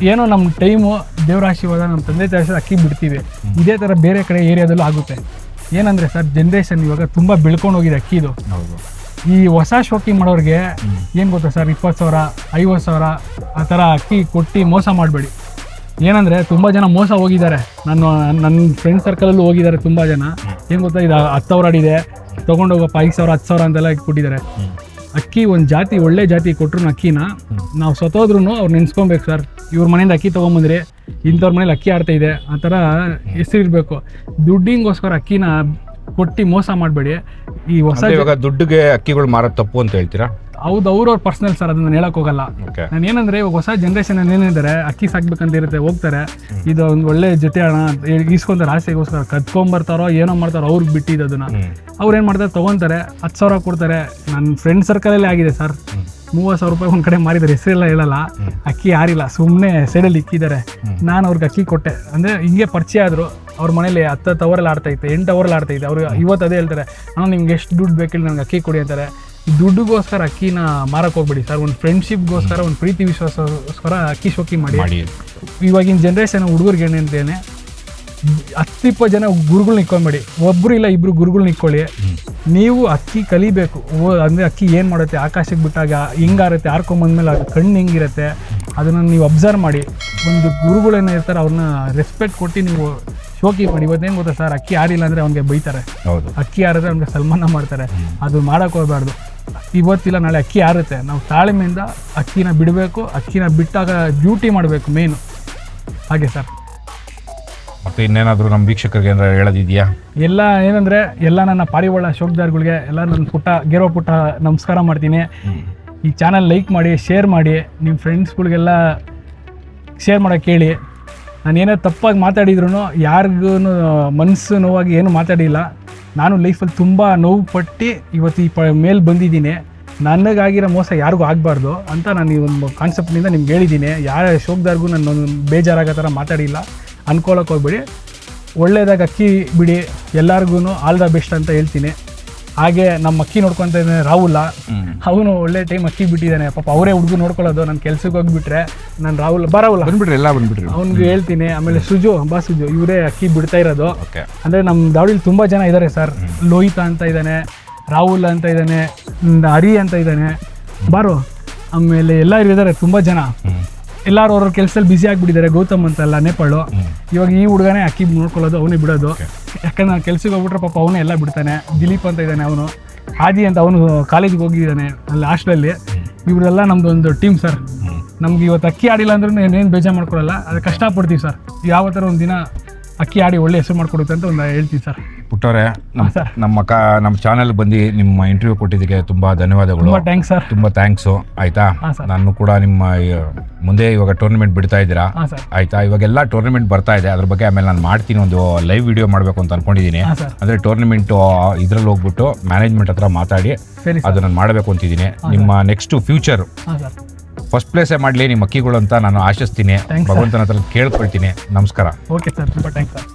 ಏನೋ ನಮ್ಮ ಟೈಮು ದೇವ್ರ ಆಶೀರ್ವಾದ ನಮ್ಮ ತಂದೆ ತಾಯಿ ಅಕ್ಕಿ ಬಿಡ್ತೀವಿ. ಇದೇ ಥರ ಬೇರೆ ಕಡೆ ಏರಿಯಾದಲ್ಲೂ ಆಗುತ್ತೆ. ಏನಂದ್ರೆ ಸರ್ ಜನ್ರೇಷನ್ ಇವಾಗ ತುಂಬ ಬೆಳ್ಕೊಂಡು ಹೋಗಿದೆ ಅಕ್ಕಿದು ಹೌದು. ಈ ಹೊಸ ಶೋಕಿ ಮಾಡೋರಿಗೆ ಏನು ಗೊತ್ತಾ ಸರ್? ಇಪ್ಪತ್ತು ಸಾವಿರ, ಐವತ್ತು ಸಾವಿರ, ಆ ಥರ ಅಕ್ಕಿ ಕೊಟ್ಟು ಮೋಸ ಮಾಡಬೇಡಿ. ಏನಂದರೆ ತುಂಬ ಜನ ಮೋಸ ಹೋಗಿದ್ದಾರೆ. ನನ್ನ ನನ್ನ ಫ್ರೆಂಡ್ ಸರ್ಕಲಲ್ಲೂ ಹೋಗಿದ್ದಾರೆ ತುಂಬ ಜನ. ಏನು ಗೊತ್ತಾ? ಇದು ಹತ್ತು ಸಾವಿರ ಅಡಿದೆ ತೊಗೊಂಡೋಗಪ್ಪ ಐದು ಸಾವಿರ, ಹತ್ತು ಸಾವಿರ ಅಂತೆಲ್ಲ ಕೊಟ್ಟಿದ್ದಾರೆ. ಅಕ್ಕಿ ಒಂದು ಜಾತಿ, ಒಳ್ಳೆ ಜಾತಿ ಕೊಟ್ಟರು ಅಕ್ಕಿನ ನಾವು ಸತ್ತೋದ್ರೂ ಅವ್ರು ನೆನ್ಸ್ಕೊಬೇಕು ಸರ್. ಇವ್ರ ಮನೆಯಿಂದ ಅಕ್ಕಿ ತೊಗೊಂಬಂದ್ರಿ, ಇಂಥವ್ರ ಮನೇಲಿ ಅಕ್ಕಿ ಆಡ್ತಾ ಇದೆ, ಆ ಥರ ಹೆಸರಿರಬೇಕು ದುಡ್ಡಿಗೋಸ್ಕರ ಅಕ್ಕಿನ ಕೊಟ್ಟು ಮೋಸ ಮಾಡಬೇಡಿ. ಈ ಹೊಸ ಇವಾಗ ದುಡ್ಡಿಗೆ ಅಕ್ಕಿಗಳು ಮಾರೋದು ತಪ್ಪು ಅಂತ ಹೇಳ್ತೀರಾ? ಹೌದು ಅವ್ರವ್ರ ಪರ್ಸನಲ್ ಸರ್ ಅದನ್ನ ಹೇಳಕ್ ಹೋಗಲ್ಲ. ನಾನು ಏನಂದ್ರೆ ಇವಾಗ ಹೊಸ ಜನ್ರೇಷನ್ ಏನಿದ್ದಾರೆ ಅಕ್ಕಿ ಸಾಕ್ಬೇಕಂತ ಇರುತ್ತೆ ಹೋಗ್ತಾರೆ. ಇದು ಒಂದು ಒಳ್ಳೆ ಜೊತೆ ಹಣ ಈಸ್ಕೊಂತಾರೆ ಆಸೆಗೋಸ್ಕರ ಕದ್ಕೊಂಬರ್ತಾರೋ ಏನೋ ಮಾಡ್ತಾರೋ ಅವ್ರಿಗೆ ಬಿಟ್ಟಿದ್ದು ಅದನ್ನ. ಅವ್ರು ಏನು ಮಾಡ್ತಾರೆ ತಗೊಂತಾರೆ ಹತ್ತು ಸಾವಿರ ಕೊಡ್ತಾರೆ. ನನ್ನ ಫ್ರೆಂಡ್ ಸರ್ಕಲಲ್ಲಿ ಆಗಿದೆ ಸರ್ ಮೂವತ್ತು ಸಾವಿರ ರೂಪಾಯಿ ಒಂದು ಕಡೆ ಮಾರಿದ್ದಾರೆ ಹೆಸರೆಲ್ಲ ಹೇಳಲ್ಲ. ಅಕ್ಕಿ ಯಾರಿಲ್ಲ ಸುಮ್ಮನೆ ಸೈಡಲ್ಲಿ ಇಕ್ಕಿದ್ದಾರೆ. ನಾನು ಅವ್ರಿಗೆ ಅಕ್ಕಿ ಕೊಟ್ಟೆ. ಅಂದರೆ ಹಿಂಗೆ ಪರಿಚಯ ಆದರು. ಅವ್ರ ಮನೇಲಿ ಹತ್ತು ಅವರಲ್ಲಿ ಆಡ್ತಾ ಇತ್ತು ಎಂಟು ಅವರಲ್ಲಿ ಆಡ್ತಾ ಇತ್ತು. ಅವ್ರು ಇವತ್ತು ಅದೇ ಹೇಳ್ತಾರೆ ಅಣ್ಣ ನಿಮ್ಗೆ ಎಷ್ಟು ದುಡ್ಡು ಬೇಕಿಲ್ಲ ನನಗೆ ಅಕ್ಕಿ ಕೊಡಿ ಅಂತಾರೆ. ದುಡ್ಡುಗೋಸ್ಕರ ಅಕ್ಕಿನ ಮಾರಕ್ಕೆ ಹೋಗ್ಬೇಡಿ ಸರ್. ಒಂದು ಫ್ರೆಂಡ್ಶಿಪ್ಗೋಸ್ಕರ ಒಂದು ಪ್ರೀತಿ ವಿಶ್ವಾಸಗೋಸ್ಕರ ಅಕ್ಕಿ ಶೋಕಿ ಮಾಡಿ. ಇವಾಗಿನ ಜನ್ರೇಷನ್ ಹುಡುಗರಿಗೆ ಏನಂತೇನೆ ಹತ್ತಿಪ್ಪ ಜನ ಗುರುಗಳ್ನ ಇಕ್ಕೊಂಬೇಡಿ ಒಬ್ಬರು ಇಲ್ಲ ಇಬ್ರು ಗುರುಗಳ್ನ ಇಕ್ಕೊಳ್ಳಿ ನೀವು ಅಕ್ಕಿ ಕಲಿಬೇಕು. ಓ ಅಂದರೆ ಅಕ್ಕಿ ಏನು ಮಾಡುತ್ತೆ? ಆಕಾಶಕ್ಕೆ ಬಿಟ್ಟಾಗ ಹೆಂಗಾರುತ್ತೆ ಆರ್ಕೊಂಬಂದ್ಮೇಲೆ ಅದು ಕಣ್ಣು ಹೆಂಗಿರುತ್ತೆ. ಅದನ್ನು ನೀವು ಅಬ್ಸರ್ವ್ ಮಾಡಿ. ಒಂದು ಗುರುಗಳೇನ ಇರ್ತಾರೆ ಅವ್ರನ್ನ ರೆಸ್ಪೆಕ್ಟ್ ಕೊಟ್ಟು ನೀವು ಶೋಕಿ ಮಾಡಿ. ಇವತ್ತೇನು ಗೊತ್ತಾ ಸರ್? ಅಕ್ಕಿ ಆರಿಲ್ಲ ಅಂದರೆ ಅವ್ನಿಗೆ ಬೈತಾರೆ. ಹೌದು. ಅಕ್ಕಿ ಆರಿದ್ರೆ ಅವ್ನಿಗೆ ಸಲ್ಮಾನ ಮಾಡ್ತಾರೆ. ಅದು ಮಾಡೋಕೆ ಹೋಗ್ಬಾರ್ದು. ಇವತ್ತಿಲ್ಲ ನಾಳೆ ಅಕ್ಕಿ ಆರುತ್ತೆ. ನಾವು ತಾಳ್ಮೆಯಿಂದ ಅಕ್ಕಿನ ಬಿಡಬೇಕು ಅಕ್ಕಿನ ಬಿಟ್ಟಾಗ ಡ್ಯೂಟಿ ಮಾಡಬೇಕು ಮೇನು ಹಾಗೆ ಸರ್ ಮತ್ತು ಇನ್ನೇನಾದರೂ ನಮ್ಮ ವೀಕ್ಷಕರಿಗೆ ಏನಾರ ಹೇಳೋದಿದೆಯಾ? ಎಲ್ಲ ಏನಂದರೆ ಎಲ್ಲ ನನ್ನ ಪಾರಿವಾಳ ಶೋಕ್ದಾರ್ಗಳಿಗೆ ಎಲ್ಲ ನನ್ನ ಪುಟ್ಟ ಗೆರೋ ಪುಟ್ಟ ನಮಸ್ಕಾರ ಮಾಡ್ತೀನಿ. ಈ ಚಾನಲ್ ಲೈಕ್ ಮಾಡಿ ಶೇರ್ ಮಾಡಿ ನಿಮ್ಮ ಫ್ರೆಂಡ್ಸ್ಗಳಿಗೆಲ್ಲ ಶೇರ್ ಮಾಡೋಕ್ಕೆ ಹೇಳಿ ನಾನು ಏನೇ ತಪ್ಪಾಗಿ ಮಾತಾಡಿದ್ರು ಯಾರಿಗೂ ಮನಸ್ಸು ನೋವಾಗಿ ಏನು ಮಾತಾಡಿಲ್ಲ. ನಾನು ಲೈಫಲ್ಲಿ ತುಂಬ ನೋವು ಪಟ್ಟು ಇವತ್ತು ಈ ಪ, ಮೇಲೆ ಬಂದಿದ್ದೀನಿ. ನನಗಾಗಿರೋ ಮೋಸ ಯಾರಿಗೂ ಆಗಬಾರ್ದು ಅಂತ ನಾನು ಈ ಒಂದು ಕಾನ್ಸೆಪ್ಟ್ನಿಂದ ನಿಮ್ಗೆ ಹೇಳಿದ್ದೀನಿ. ಯಾರ ಶೋಕ್ದಾರ್ಗೂ ನಾನು ಬೇಜಾರಾಗೋ ಥರ ಮಾತಾಡಿಲ್ಲ. ಅನ್ಕೊಳಕ್ಕೆ ಹೋಗ್ಬೇಡಿ. ಒಳ್ಳೇದಾಗಿ ಅಕ್ಕಿ ಬಿಡಿ. ಎಲ್ಲರಿಗೂ ಆಲ್ ದ ಬೆಸ್ಟ್ ಅಂತ ಹೇಳ್ತೀನಿ. ಹಾಗೆ ನಮ್ಮ ಅಕ್ಕಿ ನೋಡ್ಕೊತ ಇದ್ದಾನೆ ರಾಹುಲ. ಅವನು ಒಳ್ಳೆ ಟೈಮ್ ಅಕ್ಕಿ ಬಿಟ್ಟಿದ್ದಾನೆ. ಪಾಪ ಅವರೇ ಹುಡುಗ ನೋಡ್ಕೊಳ್ಳೋದು ನಾನು ಕೆಲ್ಸಕ್ಕೆ ಹೋಗ್ಬಿಟ್ರೆ ನಾನು ರಾಹುಲ್ ಬರಾಹುಲ ಬಂದ್ಬಿಟ್ರಿ ಎಲ್ಲ ಬಂದ್ಬಿಟ್ರಿ. ಅವ್ನಿಗೆ ಹೇಳ್ತೀನಿ. ಆಮೇಲೆ ಸುಜು ಬಾ ಸುಜು ಇವರೇ ಅಕ್ಕಿ ಬಿಡ್ತಾ ಇರೋದು. ಅಂದ್ರೆ ಅಂದರೆ ನಮ್ಮ ದಾವಳಿಲಿ ತುಂಬ ಜನ ಇದ್ದಾರೆ ಸರ್. ಲೋಹಿತ ಅಂತ ಇದ್ದಾನೆ ರಾಹುಲ್ ಅಂತ ಇದ್ದಾನೆ ಹರಿ ಅಂತ ಇದ್ದಾನೆ. ಬಾರು. ಆಮೇಲೆ ಎಲ್ಲರೂ ಇದ್ದಾರೆ ತುಂಬ ಜನ. ಎಲ್ಲರೂ ಅವ್ರ ಕೆಲಸದಲ್ಲಿ ಬ್ಯುಸಿ ಆಗಿಬಿಟ್ಟಿದ್ದಾರೆ. ಗೌತಮ್ ಅಂತಲ್ಲ ನೇಪಾಳು. ಇವಾಗ ಈ ಹುಡುಗನೇ ಅಕ್ಕಿ ನೋಡ್ಕೊಳ್ಳೋದು ಅವನೇ ಬಿಡೋದು. ಯಾಕಂದ್ರೆ ನಾನು ಕೆಲ್ಸಕ್ಕೆ ಹೋಗ್ಬಿಟ್ರೆ ಪಾಪ ಅವನೇ ಎಲ್ಲ ಬಿಡ್ತಾನೆ. ದಿಲೀಪ್ ಅಂತ ಇದ್ದಾನೆ ಅವನು. ಆದಿ ಅಂತ ಅವನು ಕಾಲೇಜಿಗೆ ಹೋಗಿದ್ದಾನೆ ಅಲ್ಲಿ ಹಾಸ್ಟೆಲಲ್ಲಿ ಇವರೆಲ್ಲ ನಮ್ದು ಒಂದು ಟೀಮ್ ಸರ್ ನಮ್ಗೆ ಇವತ್ತು ಅಕ್ಕಿ ಆಡಿಲ್ಲ ಅಂದ್ರೂ ಏನೇನು ಬೇಜಾರು ಮಾಡ್ಕೊಳಲ್ಲ. ಅದು ಕಷ್ಟಪಡ್ತೀವಿ ಸರ್ ಯಾವ ಥರ ಒಂದು ದಿನ ಅಕ್ಕಿ ಆಡಿ ಒಳ್ಳೆ ಹೆಸರು ಮಾಡ್ಕೊಡುತ್ತೆ ಅಂತ ಒಂದು ಹೇಳ್ತೀನಿ ಸರ್ ಪುಟ್ಟವ್ರೆ ನಮ್ಮ. ನಮ್ಮ ಕ ನಮ್ಮ ಚಾನೆಲ್ ಬಂದು ನಿಮ್ಮ ಇಂಟರ್ವ್ಯೂ ಕೊಟ್ಟಿದ್ದಕ್ಕೆ ತುಂಬಾ ಧನ್ಯವಾದಗಳು. ತುಂಬ ಥ್ಯಾಂಕ್ಸ್ ಸರ್. ತುಂಬಾ ಥ್ಯಾಂಕ್ಸು ಆಯ್ತಾ? ನಾನು ಕೂಡ ನಿಮ್ಮ ಮುಂದೆ ಇವಾಗ ಟೂರ್ನಮೆಂಟ್ ಬಿಡ್ತಾ ಇದ್ದೀರಾ? ಆಯ್ತಾ? ಇವಾಗೆಲ್ಲ ಟೂರ್ನಮೆಂಟ್ ಬರ್ತಾ ಇದೆ. ಅದ್ರ ಬಗ್ಗೆ ಆಮೇಲೆ ನಾನು ಮಾಡ್ತೀನಿ ಒಂದು ಲೈವ್ ವಿಡಿಯೋ ಮಾಡಬೇಕು ಅಂತ ಅನ್ಕೊಂಡಿದ್ದೀನಿ. ಅಂದರೆ ಟೂರ್ನಮೆಂಟು ಇದ್ರಲ್ಲಿ ಹೋಗ್ಬಿಟ್ಟು ಮ್ಯಾನೇಜ್ಮೆಂಟ್ ಹತ್ರ ಮಾತಾಡಿ ಅದು ನಾನು ಮಾಡಬೇಕು ಅಂತಿದ್ದೀನಿ. ನಿಮ್ಮ ನೆಕ್ಸ್ಟ್ ಫ್ಯೂಚರ್ ಫಸ್ಟ್ ಪ್ಲೇಸೇ ಮಾಡಲಿ ನಿಮ್ಮ ಅಕ್ಕಿಗಳು ಅಂತ ನಾನು ಆಶಿಸ್ತೀನಿ. ಭಗವಂತನ ಹತ್ರ ಕೇಳ್ಕೊಳ್ತೀನಿ. ನಮಸ್ಕಾರ. Okay sir. ತುಂಬ ಥ್ಯಾಂಕ್ಸ್ ಸರ್.